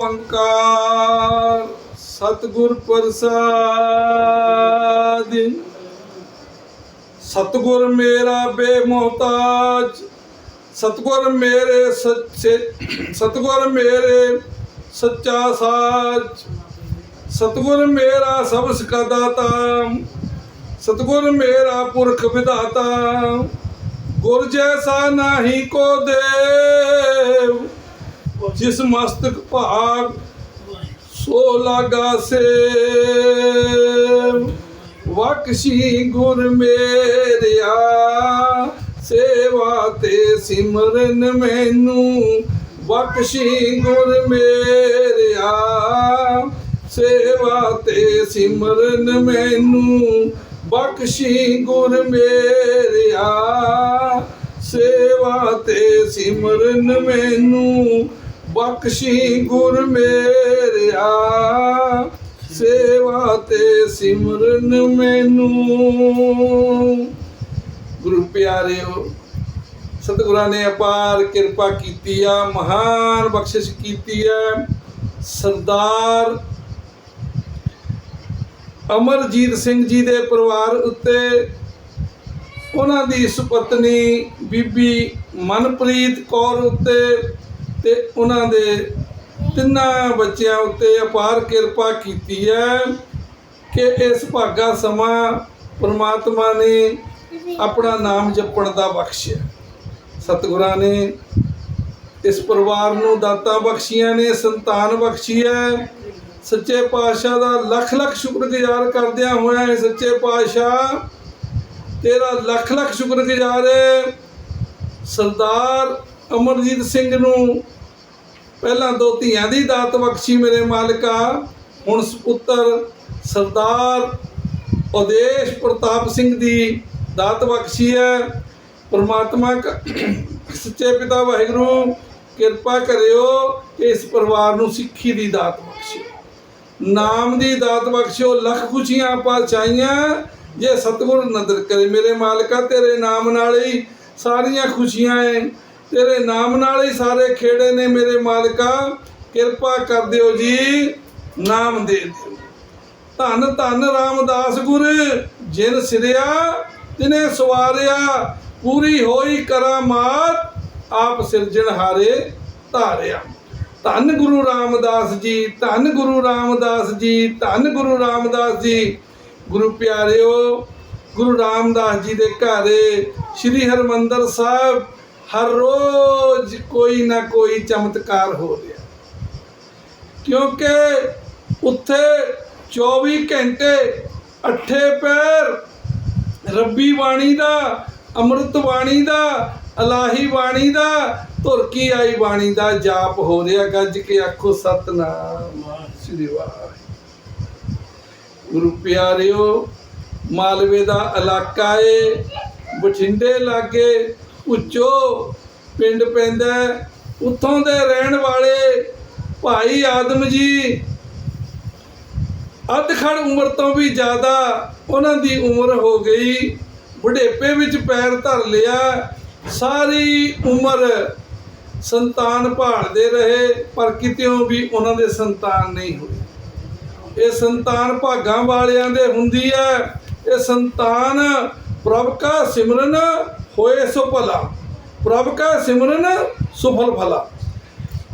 ਓੰਕਾਰ ਸਤਿਗੁਰ ਪ੍ਰਸਾਦ। ਸਤਿਗੁਰ ਮੇਰਾ ਬੇਮੋਹਤਾਜ, ਸਤਿਗੁਰ ਮੇਰੇ ਸੱਚੇ, ਸਤਿਗੁਰ ਮੇਰੇ ਸੱਚਾ ਸਾਚ ਸਤਿਗੁਰ ਮੇਰਾ ਸਭ ਸਿਕਾ ਦਾਤਾ ਸਤਿਗੁਰ ਮੇਰਾ ਪੁਰਖ ਵਿਦਾਤਾ ਗੁਰ ਜੈਸਾ ਨਾਹੀ ਕੋ ਦੇਵ ਜਿਸ ਮਸਤਕ ਭਾਗ ਸੋ ਲਾਗਾ ਸੇ। ਵਕਸ਼ੀ ਗੁਰ ਮੇਰਿਆ, ਸੇਵਾ ਤੇ ਸਿਮਰਨ ਮੈਨੂੰ। ਬਖਸ਼ੀ ਗੁਰ ਮੇਰਿਆ, ਸੇਵਾ ਤੇ ਸਿਮਰਨ ਮੈਨੂੰ। ਬਖਸ਼ੀ ਗੁਰ ਮੇਰਿਆ, ਸੇਵਾ ਤੇ ਸਿਮਰਨ ਮੈਨੂੰ। ਬਖਸ਼ੀ ਗੁਰ ਮੇਰਿਆ। ਸੇਵਾ ਤੇ ਸਿਮਰਨ ਮੈਨੂੰ। ਗੁਰੂ ਪਿਆਰਿਓ, ਸਤਿਗੁਰਾਂ ਨੇ ਅਪਾਰ ਕਿਰਪਾ ਕੀਤੀ ਆ, ਮਹਾਨ ਬਖਸ਼ਿਸ਼ ਕੀਤੀ ਹੈ ਸਰਦਾਰ ਅਮਰਜੀਤ ਸਿੰਘ ਜੀ ਦੇ ਪਰਿਵਾਰ ਉੱਤੇ ਉਹਨਾਂ ਦੀ ਸੁਪਤਨੀ ਬੀਬੀ ਮਨਪ੍ਰੀਤ ਕੌਰ ਉੱਤੇ ਤੇ ਉਹਨਾਂ ਦੇ ਤਿੰਨਾਂ ਬੱਚਿਆਂ ਉੱਤੇ ਅਪਾਰ ਕਿਰਪਾ ਕੀਤੀ ਹੈ ਕਿ ਇਸ ਭਾਗਾ ਸਮਾਂ ਪ੍ਰਮਾਤਮਾ ਨੇ ਆਪਣਾ ਨਾਮ ਜਪਣ ਦਾ ਬਖਸ਼ਿਆ। ਸਤਿਗੁਰਾਂ ਨੇ ਇਸ ਪਰਿਵਾਰ ਨੂੰ ਦਾਤਾਂ ਬਖਸ਼ੀਆਂ ਨੇ, ਸੰਤਾਨ ਬਖਸ਼ੀ ਹੈ। ਸੱਚੇ ਪਾਤਸ਼ਾਹ ਦਾ ਲੱਖ ਲੱਖ ਸ਼ੁਕਰਗੁਜ਼ਾਰ ਕਰਦਿਆਂ ਹੋਇਆ ਹੈ ਸੱਚੇ ਪਾਤਸ਼ਾਹ ਤੇਰਾ ਲੱਖ ਲੱਖ ਸ਼ੁਕਰਗੁਜ਼ਾਰ ਹੈ। ਸਰਦਾਰ ਅਮਰਜੀਤ ਸਿੰਘ ਨੂੰ ਪਹਿਲਾਂ ਦੋ ਧੀਆਂ ਦੀ ਦਾਤ ਬਖਸ਼ੀ ਮੇਰੇ ਮਾਲਕਾ। ਹੁਣ ਸੁਪੁੱਤਰ ਸਰਦਾਰ ਉਦੇਸ਼ ਪ੍ਰਤਾਪ ਸਿੰਘ ਦੀ ਦਾਤ ਬਖਸ਼ੀ ਹੈ। ਪਰਮਾਤਮਾ ਸੱਚੇ ਪਿਤਾ ਵਾਹਿਗੁਰੂ, ਕਿਰਪਾ ਕਰਿਓ ਇਸ ਪਰਿਵਾਰ ਨੂੰ ਸਿੱਖੀ ਦੀ ਦਾਤ ਬਖਸ਼ਿਓ ਨਾਮ ਦੀ ਦਾਤ ਬਖਸ਼ਿਓ, ਲੱਖ ਖੁਸ਼ੀਆਂ ਪਾਚਾਈਆਂ ਜੇ ਸਤਿਗੁਰ ਨਦਰ ਕਰੇ ਮੇਰੇ ਮਾਲਕਾ, ਤੇਰੇ ਨਾਮ ਨਾਲ ਹੀ ਸਾਰੀਆਂ ਖੁਸ਼ੀਆਂ ਐ। ਤੇਰੇ ਨਾਮ ਨਾਲ ਹੀ ਸਾਰੇ ਖੇੜੇ ਨੇ ਮੇਰੇ ਮਾਲਕਾ। ਕਿਰਪਾ ਕਰ ਦਿਓ ਜੀ, ਨਾਮ ਦੇ ਦਿਓ। ਧੰਨ ਧੰਨ ਰਾਮਦਾਸ ਗੁਰ, ਜਿਨ ਸਿਰਿਆ, ਤਿਨੇ ਸਵਾਰਿਆ, ਪੂਰੀ ਹੋਈ ਕਰਾਮਾਤ ਆਪ ਸਿਰਜਣ ਹਾਰੇ ਧਾਰਿਆ। ਧੰਨ ਗੁਰੂ ਰਾਮਦਾਸ ਜੀ, ਧੰਨ ਗੁਰੂ ਰਾਮਦਾਸ ਜੀ, ਧੰਨ ਗੁਰੂ ਰਾਮਦਾਸ ਜੀ। ਗੁਰੂ ਪਿਆਰਿਓ, ਗੁਰੂ ਰਾਮਦਾਸ ਜੀ ਦੇ ਘਰ, ਸ੍ਰੀ ਹਰਮੰਦਰ ਸਾਹਿਬ ਹਰ ਰੋਜ਼ ਕੋਈ ਨਾ ਕੋਈ ਚਮਤਕਾਰ ਹੋ ਰਿਹਾ। ਕਿਉਂਕਿ ਉੱਥੇ 24 ਘੰਟੇ ਅੱਠੇ ਪੈਰ, ਰੱਬੀ ਬਾਣੀ ਦਾ, ਅੰਮ੍ਰਿਤ ਬਾਣੀ ਦਾ, ਅਲਾਹੀ ਬਾਣੀ ਦਾ ਧੁਰਕੀ ਆਈ ਬਾਣੀ ਦਾ ਜਾਪ ਹੋ ਰਿਹਾ। ਗੱਜ ਕੇ ਆਖੋ, ਸਤਨਾਮ ਸ੍ਰੀ ਵਾਹਿਗੁਰੂ। ਗੁਰੂ ਪਿਆਰਿਓ, ਮਾਲਵੇ ਦਾ ਇਲਾਕਾ ਏ, ਬਠਿੰਡੇ ਲਾਗੇ ਉੱਚੋ ਪਿੰਡ ਪੈਂਦਾ ਉੱਥੋਂ ਦੇ ਰਹਿਣ ਵਾਲੇ ਭਾਈ ਆਦਮ ਜੀ ਅੱਧਖੜ ਉਮਰ ਤੋਂ ਵੀ ਜ਼ਿਆਦਾ ਉਹਨਾਂ ਦੀ ਉਮਰ ਹੋ ਗਈ। ਬੁਢੇਪੇ ਵਿੱਚ ਪੈਰ ਧਰ ਲਿਆ। ਸਾਰੀ ਉਮਰ ਸੰਤਾਨ ਭਾਲਦੇ ਰਹੇ, ਪਰ ਕਿਤੇੋਂ ਵੀ ਉਹਨਾਂ ਦੇ ਸੰਤਾਨ ਨਹੀਂ ਹੋਈ ਇਹ ਸੰਤਾਨ ਭਾਗਾਂ ਵਾਲਿਆਂ ਦੇ ਹੁੰਦੀ ਹੈ। ਇਹ ਸੰਤਾਨ ਪ੍ਰਭ ਕਾ ਸਿਮਰਨ ਹੋਏ ਸੋ ਭਲਾ। ਪ੍ਰਭ ਕਾ ਸਿਮਰਨ ਸੁਫਲ ਭਲਾ।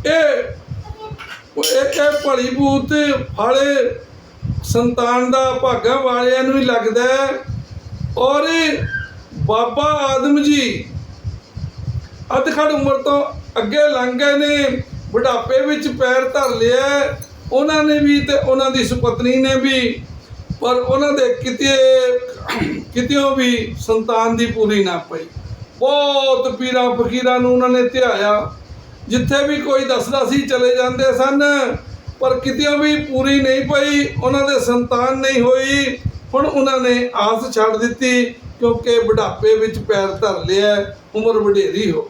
ਇਹ ਇਹ ਇਹ ਭਲੀ ਭੂਤ ਫਲ, ਸੰਤਾਨ ਦਾ ਭਾਗਾਂ ਵਾਲਿਆਂ ਨੂੰ ਹੀ ਲੱਗਦਾ ਹੈ। ਔਰ ਬਾਬਾ ਆਦਮ ਜੀ ਅਧਖੜ ਉਮਰ ਤੋਂ ਅੱਗੇ ਲੰਘ ਗਏ ਨੇ, ਬੁਢਾਪੇ ਵਿੱਚ ਪੈਰ ਧਰ ਲਿਆ ਉਹਨਾਂ ਨੇ ਵੀ ਤੇ ਉਹਨਾਂ ਦੀ ਸੁਪਤਨੀ ਨੇ ਵੀ ਪਰ ਉਹਨਾਂ ਦੇ ਕਿਤੇ, ਕਿਤਿਓਂ ਵੀ ਸੰਤਾਨ ਦੀ ਪੂਰੀ ਨਾ ਪਈ। ਬਹੁਤ ਪੀਰਾਂ ਫਕੀਰਾਂ ਨੂੰ ਉਹਨਾਂ ਨੇ ਧਿਆਇਆ। ਜਿੱਥੇ ਵੀ ਕੋਈ ਦੱਸਦਾ ਸੀ ਚਲੇ ਜਾਂਦੇ ਸਨ, ਪਰ ਕਿਤਿਓਂ ਵੀ ਪੂਰੀ ਨਹੀਂ ਪਈ, ਉਹਨਾਂ ਦੇ ਸੰਤਾਨ ਨਹੀਂ ਹੋਈ। ਹੁਣ ਉਹਨਾਂ ਨੇ ਆਸ ਛੱਡ ਦਿੱਤੀ, ਕਿਉਂਕਿ ਬੁਢਾਪੇ ਵਿੱਚ ਪੈਰ ਧਰ ਲਿਆ, ਉਮਰ ਵਡੇਰੀ ਹੋ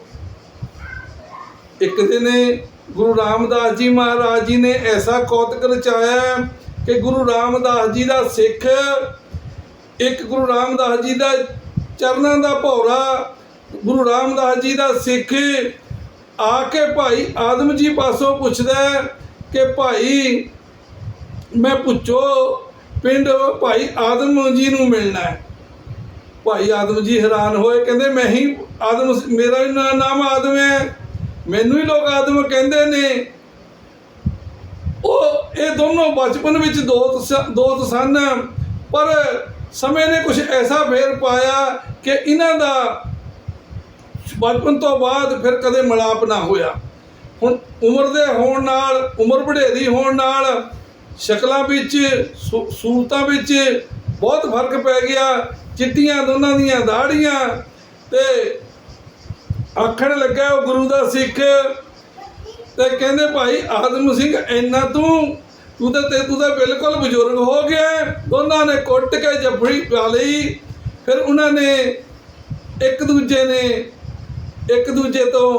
ਇੱਕ ਦਿਨ ਗੁਰੂ ਰਾਮਦਾਸ ਜੀ ਮਹਾਰਾਜ ਜੀ ਨੇ ਐਸਾ ਕੌਤਕ ਰਚਾਇਆ ਕਿ ਗੁਰੂ ਰਾਮਦਾਸ ਜੀ ਦਾ ਸਿੱਖ, ਇੱਕ ਗੁਰੂ ਰਾਮਦਾਸ ਜੀ ਦਾ ਚਰਨਾਂ ਦਾ ਭੌਰਾ, ਗੁਰੂ ਰਾਮਦਾਸ ਜੀ ਦਾ ਸਿੱਖ ਆ ਕੇ ਭਾਈ ਆਦਮ ਜੀ ਪਾਸੋਂ ਪੁੱਛਦਾ ਕਿ ਭਾਈ ਮੈਂ ਪੁੱਛੋ, ਪਿੰਡ ਭਾਈ ਆਦਮ ਜੀ ਨੂੰ ਮਿਲਣਾ ਹੈ। ਭਾਈ ਆਦਮ ਜੀ ਹੈਰਾਨ ਹੋਏ, ਕਹਿੰਦੇ ਮੈਂ ਹੀ ਆਦਮ, ਮੇਰਾ ਵੀ ਨਾਮ ਆਦਮ ਹੈ। ਮੈਨੂੰ ਹੀ ਲੋਕ ਆਦਮ ਕਹਿੰਦੇ ਨੇ। ਉਹ ਇਹ ਦੋਨੋਂ ਬਚਪਨ ਵਿੱਚ ਦੋਸਤ ਸ- ਦੋਸਤ ਸਨ। ਪਰ ਸਮੇਂ ਨੇ ਕੁਝ ਐਸਾ ਫੇਰ ਪਾਇਆ ਕਿ ਇਹਨਾਂ ਦਾ ਬਚਪਨ ਤੋਂ ਬਾਅਦ ਫਿਰ ਕਦੇ ਮਿਲਾਪ ਨਾ ਹੋਇਆ। ਹੁਣ ਉਮਰ ਦੇ ਹੋਣ ਨਾਲ, ਉਮਰ ਵਡੇਰੀ ਹੋਣ ਨਾਲ ਸ਼ਕਲਾਂ ਵਿੱਚ, ਸੂ- ਸੂਰਤਾਂ ਵਿੱਚ ਬਹੁਤ ਫ਼ਰਕ ਪੈ ਗਿਆ। ਚਿੱਟੀਆਂ ਦੋਨਾਂ ਦੀਆਂ ਦਾੜੀਆਂ ਤੇ ਆਖਣ ਲੱਗਾ ਉਹ ਗੁਰੂ ਦਾ ਸਿੱਖ ਤੇ ਕਹਿੰਦੇ ਭਾਈ, ਆਦਮ ਸਿੰਘ, ਇੰਨਾ ਤੂੰ ਤੂੰ ਤਾਂ ਤੇ ਤੂੰ ਤਾਂ ਬਿਲਕੁਲ ਬਜ਼ੁਰਗ ਹੋ ਗਿਆ ਹੈ। ਦੋਨਾਂ ਨੇ ਕੁੱਟ ਕੇ ਜੱਫੜੀ ਪਾ ਲਈ ਫਿਰ ਉਹਨਾਂ ਨੇ ਇੱਕ ਦੂਜੇ ਨੇ, ਇੱਕ ਦੂਜੇ ਤੋਂ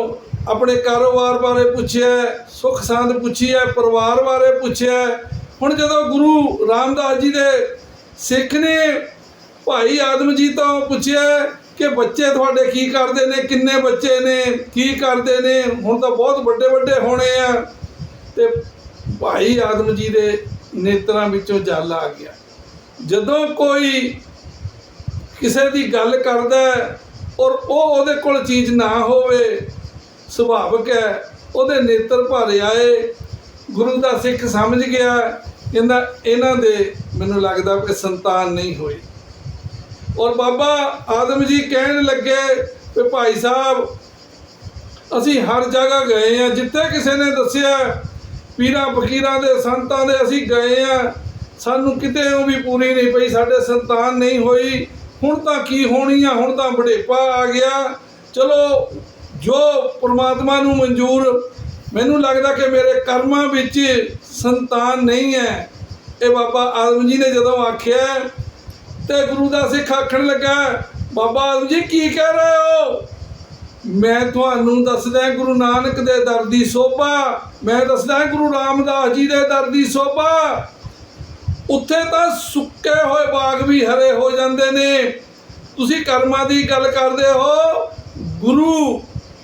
ਆਪਣੇ ਕਾਰੋਬਾਰ ਬਾਰੇ ਪੁੱਛਿਆ, ਸੁੱਖ ਸਾਂਦ ਪੁੱਛੀ ਹੈ ਪਰਿਵਾਰ ਬਾਰੇ ਪੁੱਛਿਆ ਹੁਣ ਜਦੋਂ ਗੁਰੂ ਰਾਮਦਾਸ ਜੀ ਦੇ ਸਿੱਖ ਨੇ ਭਾਈ ਆਦਮ ਜੀ ਤੋਂ ਪੁੱਛਿਆ ਕਿ ਬੱਚੇ ਤੁਹਾਡੇ ਕੀ ਕਰਦੇ ਨੇ, ਕਿੰਨੇ ਬੱਚੇ ਨੇ, ਕੀ ਕਰਦੇ ਨੇ? ਹੁਣ ਤਾਂ ਬਹੁਤ ਵੱਡੇ ਵੱਡੇ ਹੋਣੇ ਆ ਤੇ ਭਾਈ ਆਦਮ ਜੀ ਦੇ ਨੇਤਰਾਂ ਵਿੱਚੋਂ ਜਲ ਆ ਗਿਆ। ਜਦੋਂ ਕੋਈ ਕਿਸੇ ਦੀ ਗੱਲ ਕਰਦਾ ਔਰ ਉਹ ਉਹਦੇ ਕੋਲ ਚੀਜ਼ ਨਾ ਹੋਵੇ, ਸੁਭਾਵਿਕ ਹੈ, ਉਹਦੇ ਨੇਤਰ ਭਰ ਆਏ, ਗੁਰੂ ਦਾ ਸਿੱਖ ਸਮਝ ਗਿਆ, ਕਹਿੰਦਾ, ਇਹਨਾਂ ਦੇ ਮੈਨੂੰ ਲੱਗਦਾ ਕਿ ਸੰਤਾਨ ਨਹੀਂ ਹੋਈ ਔਰ ਬਾਬਾ ਆਦਮ ਜੀ ਕਹਿਣ ਲੱਗੇ ਕਿ ਭਾਈ ਸਾਹਿਬ, ਅਸੀਂ ਹਰ ਜਗ੍ਹਾ ਗਏ ਆ ਜਿੱਥੇ ਕਿਸੇ ਨੇ ਦੱਸਿਆ, ਪੀਰਾਂ ਫਕੀਰਾਂ ਦੇ ਸੰਤਾਂ ਦੇ ਅਸੀਂ ਗਏ ਆ ਸਾਨੂੰ ਕਿਤੇ ਉਹ ਵੀ ਪੂਰੀ ਨਹੀਂ ਪਈ, ਸਾਡੇ ਸੰਤਾਨ ਨਹੀਂ ਹੋਈ, ਹੁਣ ਤਾਂ ਕੀ ਹੋਣੀ ਆ, ਹੁਣ ਤਾਂ ਬੜੇਪਾ ਆ ਗਿਆ। ਚਲੋ, ਜੋ ਪ੍ਰਮਾਤਮਾ ਨੂੰ ਮਨਜ਼ੂਰ, ਮੈਨੂੰ ਲੱਗਦਾ ਕਿ ਮੇਰੇ ਕਰਮਾਂ ਵਿੱਚ ਸੰਤਾਨ ਨਹੀਂ ਹੈ। ਇਹ ਬਾਬਾ ਆਦਮ ਜੀ ਨੇ ਜਦੋਂ ਆਖਿਆ ਤੇ ਗੁਰੂ ਦਾ ਸਿੱਖ ਆਖਣ ਲੱਗਾ, ਬਾਬਾ ਆਦਮ ਜੀ, ਕੀ ਕਹਿ ਰਹੇ ਹੋ? ਮੈਂ ਤੁਹਾਨੂੰ ਦੱਸਦਾ ਗੁਰੂ ਨਾਨਕ ਦੇ ਦਰ ਦੀ ਸੋਭਾ। ਮੈਂ ਦੱਸਦਾ ਗੁਰੂ ਰਾਮਦਾਸ ਜੀ ਦੇ ਦਰ ਦੀ ਸੋਭਾ। ਉੱਥੇ ਤਾਂ ਸੁੱਕੇ ਹੋਏ ਬਾਗ ਵੀ ਹਰੇ ਹੋ ਜਾਂਦੇ ਨੇ। ਤੁਸੀਂ ਕਰਮਾਂ ਦੀ ਗੱਲ ਕਰਦੇ ਹੋ। ਗੁਰੂ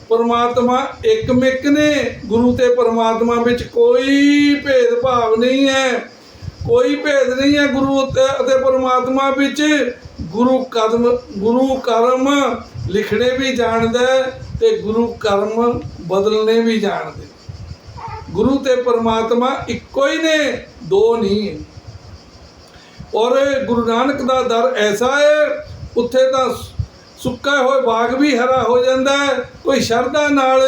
ਪਰਮਾਤਮਾ ਇੱਕਮਿਕ ਨੇ। ਗੁਰੂ ਤੇ ਪਰਮਾਤਮਾ ਵਿੱਚ ਕੋਈ ਭੇਦਭਾਵ ਨਹੀਂ ਹੈ। ਕੋਈ ਭੇਦ ਨਹੀਂ ਹੈ ਗੁਰੂ ਅਤੇ ਅਤੇ ਪਰਮਾਤਮਾ ਵਿੱਚ। ਗੁਰੂ ਕਦਮ ਗੁਰੂ ਕਰਮ ਲਿਖਣੇ ਵੀ ਜਾਣਦਾ ਹੈ ਤੇ ਗੁਰੂ ਕਰਮ ਬਦਲਣੇ ਵੀ ਜਾਣਦੇ। ਗੁਰੂ ਤੇ ਪਰਮਾਤਮਾ ਇੱਕੋ ਹੀ ਨੇ, ਦੋ ਨਹੀਂ ਔਰ ਗੁਰੂ ਨਾਨਕ ਦਾ ਦਰ ਐਸਾ ਹੈ, ਉੱਥੇ ਤਾਂ ਸੁੱਕਾ ਹੋਏ ਬਾਗ ਵੀ ਹਰਾ ਹੋ ਜਾਂਦਾ ਕੋਈ ਸ਼ਰਧਾ ਨਾਲ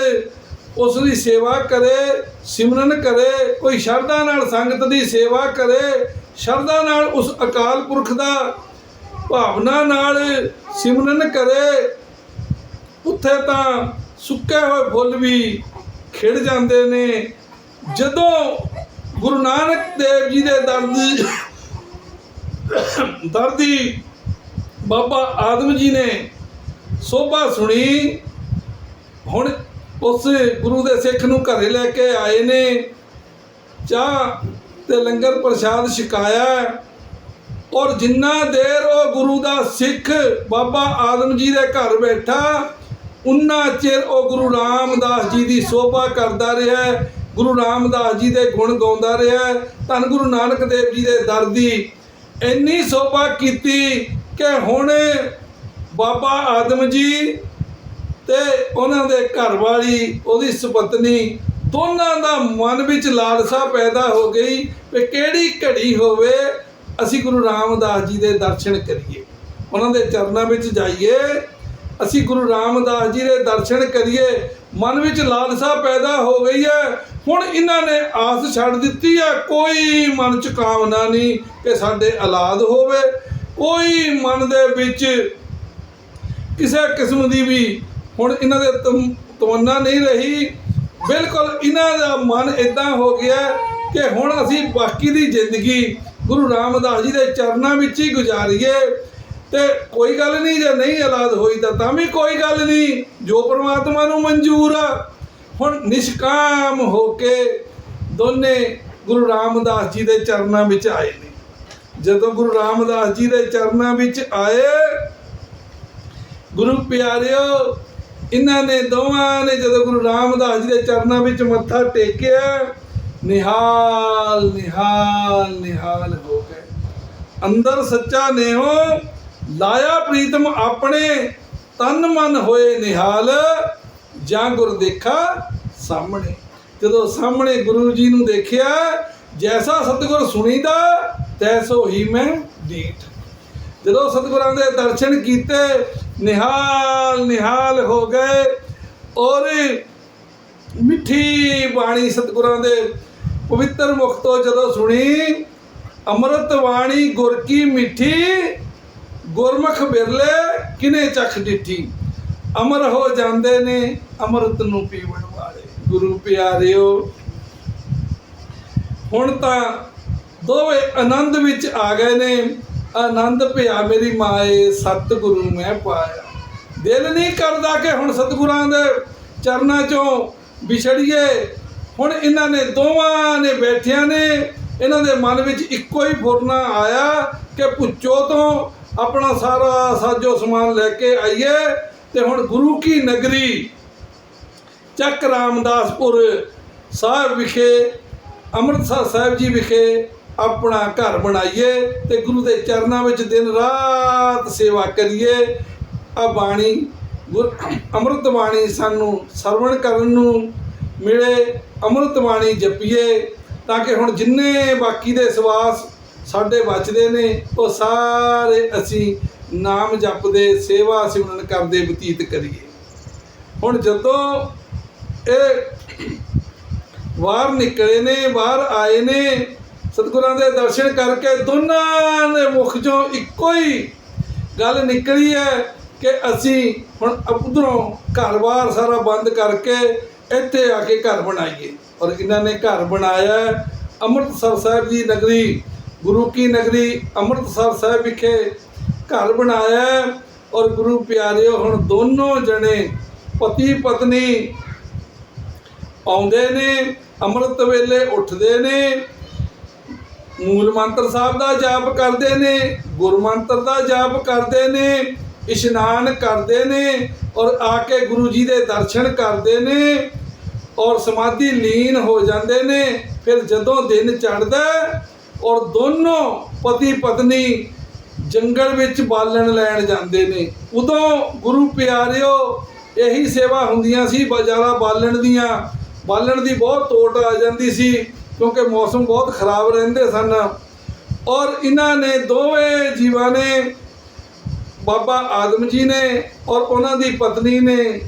ਉਸ ਦੀ ਸੇਵਾ ਕਰੇ, ਸਿਮਰਨ ਕਰੇ, ਕੋਈ ਸ਼ਰਧਾ ਨਾਲ ਸੰਗਤ ਦੀ ਸੇਵਾ ਕਰੇ, ਸ਼ਰਧਾ ਨਾਲ ਉਸ ਅਕਾਲ ਪੁਰਖ ਦਾ ਭਾਵਨਾ ਨਾਲ ਸਿਮਰਨ ਕਰੇ, ਉੱਥੇ ਤਾਂ ਸੁੱਕੇ ਹੋਏ ਫੁੱਲ ਵੀ ਖਿੜ ਜਾਂਦੇ ਨੇ। ਜਦੋਂ ਗੁਰੂ ਨਾਨਕ ਦੇਵ ਜੀ ਦੇ ਦਰਦ ਦਰਦੀ ਬਾਬਾ ਆਦਮ ਜੀ ਨੇ ਸੋਭਾ ਸੁਣੀ, ਹੁਣ ਉਸ ਗੁਰੂ ਦੇ ਸਿੱਖ ਨੂੰ ਘਰੇ ਲੈ ਕੇ ਆਏ ਨੇ। ਚਾਹ ਤੇ ਲੰਗਰ ਪ੍ਰਸ਼ਾਦ ਛਕਾਇਆ। ਔਰ ਜਿੰਨਾ ਦੇਰ ਉਹ ਗੁਰੂ ਦਾ ਸਿੱਖ ਬਾਬਾ ਆਦਮ ਜੀ ਦੇ ਘਰ ਬੈਠਾ, ਉਨਾ ਚਿਰ ਉਹ ਗੁਰੂ ਰਾਮਦਾਸ ਜੀ ਦੀ ਸੋਭਾ ਕਰਦਾ ਰਿਹਾ, ਗੁਰੂ ਰਾਮਦਾਸ ਜੀ ਦੇ ਗੁਣ ਗਾਉਂਦਾ ਰਿਹਾ। ਧੰਨ ਗੁਰੂ ਨਾਨਕ ਦੇਵ ਜੀ ਦੇ ਦਰ ਦੀ ਇੰਨੀ ਸੋਭਾ ਕੀਤੀ ਕਿ ਹੁਣ ਬਾਬਾ ਆਦਮ ਜੀ ਤੇ ਉਹਨਾਂ ਦੇ ਘਰ ਵਾਲੀ ਉਹਦੀ ਸੁਪਤਨੀ, ਦੋਨਾਂ ਦਾ ਮਨ ਵਿੱਚ ਲਾਲਸਾ ਪੈਦਾ ਹੋ ਗਈ ਕਿ ਕਿਹੜੀ ਘੜੀ ਹੋਵੇ ਅਸੀਂ ਗੁਰੂ ਰਾਮਦਾਸ ਜੀ ਦੇ ਦਰਸ਼ਨ ਕਰੀਏ। ਉਹਨਾਂ ਦੇ ਚਰਨਾਂ ਵਿੱਚ ਜਾਈਏ, ਅਸੀਂ ਗੁਰੂ ਰਾਮਦਾਸ ਜੀ ਦੇ ਦਰਸ਼ਨ ਕਰੀਏ। ਮਨ ਵਿੱਚ ਲਾਲਸਾ ਪੈਦਾ ਹੋ ਗਈ ਹੈ। ਹੁਣ ਇਹਨਾਂ ਨੇ ਆਸ ਛੱਡ ਦਿੱਤੀ ਹੈ, ਕੋਈ ਮਨ ਚ ਕਾਮਨਾ ਨਹੀਂ ਕਿ ਸਾਡੇ ਔਲਾਦ ਹੋਵੇ। ਕੋਈ ਮਨ ਦੇ ਵਿੱਚ ਕਿਸੇ ਕਿਸਮ ਦੀ ਵੀ ਹੁਣ ਇਹਨਾਂ ਦੇ ਤਮ- ਤਮੰਨਾ ਨਹੀਂ ਰਹੀ। ਬਿਲਕੁਲ ਇਹਨਾਂ ਦਾ ਮਨ ਇਦਾਂ ਹੋ ਗਿਆ ਕਿ ਹੁਣ ਅਸੀਂ ਬਾਕੀ ਦੀ ਜ਼ਿੰਦਗੀ ਗੁਰੂ ਰਾਮਦਾਸ ਜੀ ਦੇ ਚਰਨਾਂ ਵਿੱਚ ਹੀ ਗੁਜ਼ਾਰੀਏ। ਤੇ ਕੋਈ ਗੱਲ ਨਹੀਂ, ਜੇ ਨਹੀਂ ਔਲਾਦ ਹੋਈ ਤਾਂ ਤਾਂ ਵੀ ਕੋਈ ਗੱਲ ਨਹੀਂ। ਜੋ ਪ੍ਰਮਾਤਮਾ ਨੂੰ ਮਨਜ਼ੂਰ ਆ। ਹੁਣ ਨਿਸ਼ਕਾਮ ਹੋ ਕੇ ਦੋਨੇ ਗੁਰੂ ਰਾਮਦਾਸ ਜੀ ਦੇ ਚਰਨਾਂ ਵਿੱਚ ਆਏ ਨੇ। ਜਦੋਂ ਗੁਰੂ ਰਾਮਦਾਸ ਜੀ ਦੇ ਚਰਨਾਂ ਵਿੱਚ ਆਏ, ਗੁਰੂ ਪਿਆਰਿਓ ਇਹਨਾਂ ਨੇ ਦੋਵਾਂ ਨੇ ਜਦੋਂ ਗੁਰੂ ਰਾਮਦਾਸ ਜੀ ਦੇ ਚਰਨਾਂ ਵਿੱਚ ਮੱਥਾ ਟੇਕਿਆ, ਨਿਹਾਲ ਨਿਹਾਲ ਨਿਹਾਲ ਹੋ ਗਏ। ਅੰਦਰ ਸੱਚਾ ਨੇਹੋ, ਲਾਇਆ ਪ੍ਰੀਤਮ ਆਪਣੇ, ਤਨ ਮਨ ਹੋਏ ਨਿਹਾਲ, ਜਾਂ ਗੁਰ ਦੇਖਾ ਸਾਹਮਣੇ। ਜਦੋਂ ਸਾਹਮਣੇ ਗੁਰੂ ਜੀ ਨੂੰ ਦੇਖਿਆ, ਜੈਸਾ ਸਤਿਗੁਰ ਸੁਣੀਦਾ, ਤੈਸੋ ਹੀ ਮੈਂ ਡੀਠ ਜਦੋਂ ਸਤਿਗੁਰਾਂ ਦੇ ਦਰਸ਼ਨ ਕੀਤੇ ਨਿਹਾਲ ਨਿਹਾਲ ਹੋ ਗਏ ਔਰ ਮਿੱਠੀ ਬਾਣੀ ਸਤਿਗੁਰਾਂ ਦੇ ਪਵਿੱਤਰ ਮੁਖ ਤੋਂ ਜਦੋਂ ਸੁਣੀ, ਅੰਮ੍ਰਿਤ ਬਾਣੀ ਗੁਰ ਕੀ ਮਿੱਠੀ, ਗੁਰਮੁਖ ਬਿਰਲੇ ਕਿਨੇ ਚਖ ਡਿੱਠੀ? ਅਮਰ ਹੋ ਜਾਂਦੇ ਨੇ ਅੰਮ੍ਰਿਤ ਨੂੰ ਪੀਵਣ ਵਾਲੇ, ਗੁਰੂ ਪਿਆਰਿਓ। ਹੁਣ ਤਾਂ ਦੋਵੇਂ ਆਨੰਦ ਵਿੱਚ ਆ ਗਏ ਨੇ। ਆਨੰਦ ਭਿਆ ਮੇਰੀ ਮਾਏ, ਸਤਿਗੁਰੂ ਮੈਂ ਪਾਇਆ। ਦਿਲ ਨਹੀਂ ਕਰਦਾ ਕਿ ਹੁਣ ਸਤਿਗੁਰਾਂ ਦੇ ਚਰਨਾਂ ਚੋਂ ਵਿਛੜੀਏ। ਹੁਣ ਇਹਨਾਂ ਨੇ ਦੋਵਾਂ ਨੇ ਬੈਠਿਆਂ ਨੇ ਇਹਨਾਂ ਦੇ ਮਨ ਵਿੱਚ ਇੱਕੋ ਹੀ ਫੁਰਨਾ ਆਇਆ ਕਿ ਪੁੱਛੋ ਤੋਂ ਆਪਣਾ ਸਾਰਾ ਸਾਜੋ ਸਮਾਨ ਲੈ ਕੇ ਆਈਏ ਤੇ ਹੁਣ ਗੁਰੂ ਕੀ ਨਗਰੀ ਚੱਕ ਰਾਮਦਾਸਪੁਰ ਸਾਹਿਬ ਵਿਖੇ, ਅੰਮ੍ਰਿਤਸਰ ਸਾਹਿਬ ਜੀ ਵਿਖੇ ਆਪਣਾ ਘਰ ਬਣਾਈਏ ਤੇ ਗੁਰੂ ਦੇ ਚਰਨਾਂ ਵਿੱਚ ਦਿਨ ਰਾਤ ਸੇਵਾ ਕਰੀਏ। ਆ ਬਾਣੀ, ਗੁਰ, ਅੰਮ੍ਰਿਤ ਬਾਣੀ ਸਾਨੂੰ ਸਰਵਣ ਕਰਨ ਨੂੰ ਮਿਲੇ, ਅੰਮ੍ਰਿਤ ਬਾਣੀ ਜਪੀਏ ਤਾਂ ਕਿ ਹੁਣ ਜਿੰਨੇ ਬਾਕੀ ਦੇ ਸਵਾਸ ਸਾਡੇ ਬਚਦੇ ਨੇ, ਉਹ ਸਾਰੇ ਅਸੀਂ ਨਾਮ ਜਪਦੇ, ਸੇਵਾ ਸਿਮਰਨ ਕਰਦੇ, ਬਤੀਤ ਕਰੀਏ। ਹੁਣ ਜਦੋਂ ਇਹ ਬਾਹਰ ਨਿਕਲੇ ਨੇ ਬਾਹਰ ਆਏ ਨੇ ਸਤਿਗੁਰਾਂ ਦੇ ਦਰਸ਼ਨ ਕਰਕੇ ਦੋਨਾਂ ਦੇ ਮੁਖ ਚੋਂ ਇੱਕੋ ਹੀ ਗੱਲ ਨਿਕਲੀ ਹੈ ਕਿ ਅਸੀਂ ਹੁਣ ਉਧਰੋਂ ਘਰ-ਬਾਰ ਸਾਰਾ ਬੰਦ ਕਰਕੇ ਇੱਥੇ ਆ ਕੇ ਘਰ ਬਣਾਈਏ। ਔਰ ਇਹਨਾਂ ਨੇ ਘਰ ਬਣਾਇਆ ਅੰਮ੍ਰਿਤਸਰ ਸਾਹਿਬ ਦੀ ਨਗਰੀ, ਗੁਰੂ ਕੀ ਨਗਰੀ, ਅੰਮ੍ਰਿਤਸਰ ਸਾਹਿਬ ਵਿਖੇ ਘਰ ਬਣਾਇਆ ਔਰ ਗੁਰੂ ਪਿਆਰਿਓ, ਹੁਣ ਦੋਨੋਂ ਜਣੇ ਪਤੀ ਪਤਨੀ ਆਉਂਦੇ ਨੇ, ਅੰਮ੍ਰਿਤ ਵੇਲੇ ਉੱਠਦੇ ਨੇ ਮੂਲ ਮੰਤਰ ਸਾਹਿਬ ਦਾ ਜਾਪ ਕਰਦੇ ਨੇ ਗੁਰਮੰਤਰ ਦਾ ਜਾਪ ਕਰਦੇ ਨੇ, ਇਸ਼ਨਾਨ ਕਰਦੇ ਨੇ ਔਰ ਆ ਕੇ ਗੁਰੂ ਜੀ ਦੇ ਦਰਸ਼ਨ ਕਰਦੇ ਨੇ ਔਰ ਸਮਾਧੀ ਲੀਨ ਹੋ ਜਾਂਦੇ ਨੇ, ਫਿਰ ਜਦੋਂ ਦਿਨ ਚੜ੍ਹਦਾ ਔਰ ਦੋਨੋਂ ਪਤੀ ਪਤਨੀ ਜੰਗਲ ਵਿੱਚ ਬਾਲਣ ਲੈਣ ਜਾਂਦੇ ਨੇ। ਉਦੋਂ ਗੁਰੂ ਪਿਆਰਿਓ ਇਹੀ ਸੇਵਾ ਹੁੰਦੀਆਂ ਸੀ, ਬਾਜ਼ਾਰਾਂ ਬਾਲਣ ਦੀਆਂ, ਬਾਲਣ ਦੀ ਬਹੁਤ ਤੋਟ ਆ ਜਾਂਦੀ ਸੀ। ਕਿਉਂਕਿ ਮੌਸਮ ਬਹੁਤ ਖਰਾਬ ਰਹਿੰਦੇ ਸਨ। ਔਰ ਇਹਨਾਂ ਨੇ ਦੋਵੇਂ ਜੀਵਾਂ ਨੇ, ਬਾਬਾ ਆਦਮ ਜੀ ਨੇ ਔਰ ਉਹਨਾਂ ਦੀ ਪਤਨੀ ਨੇ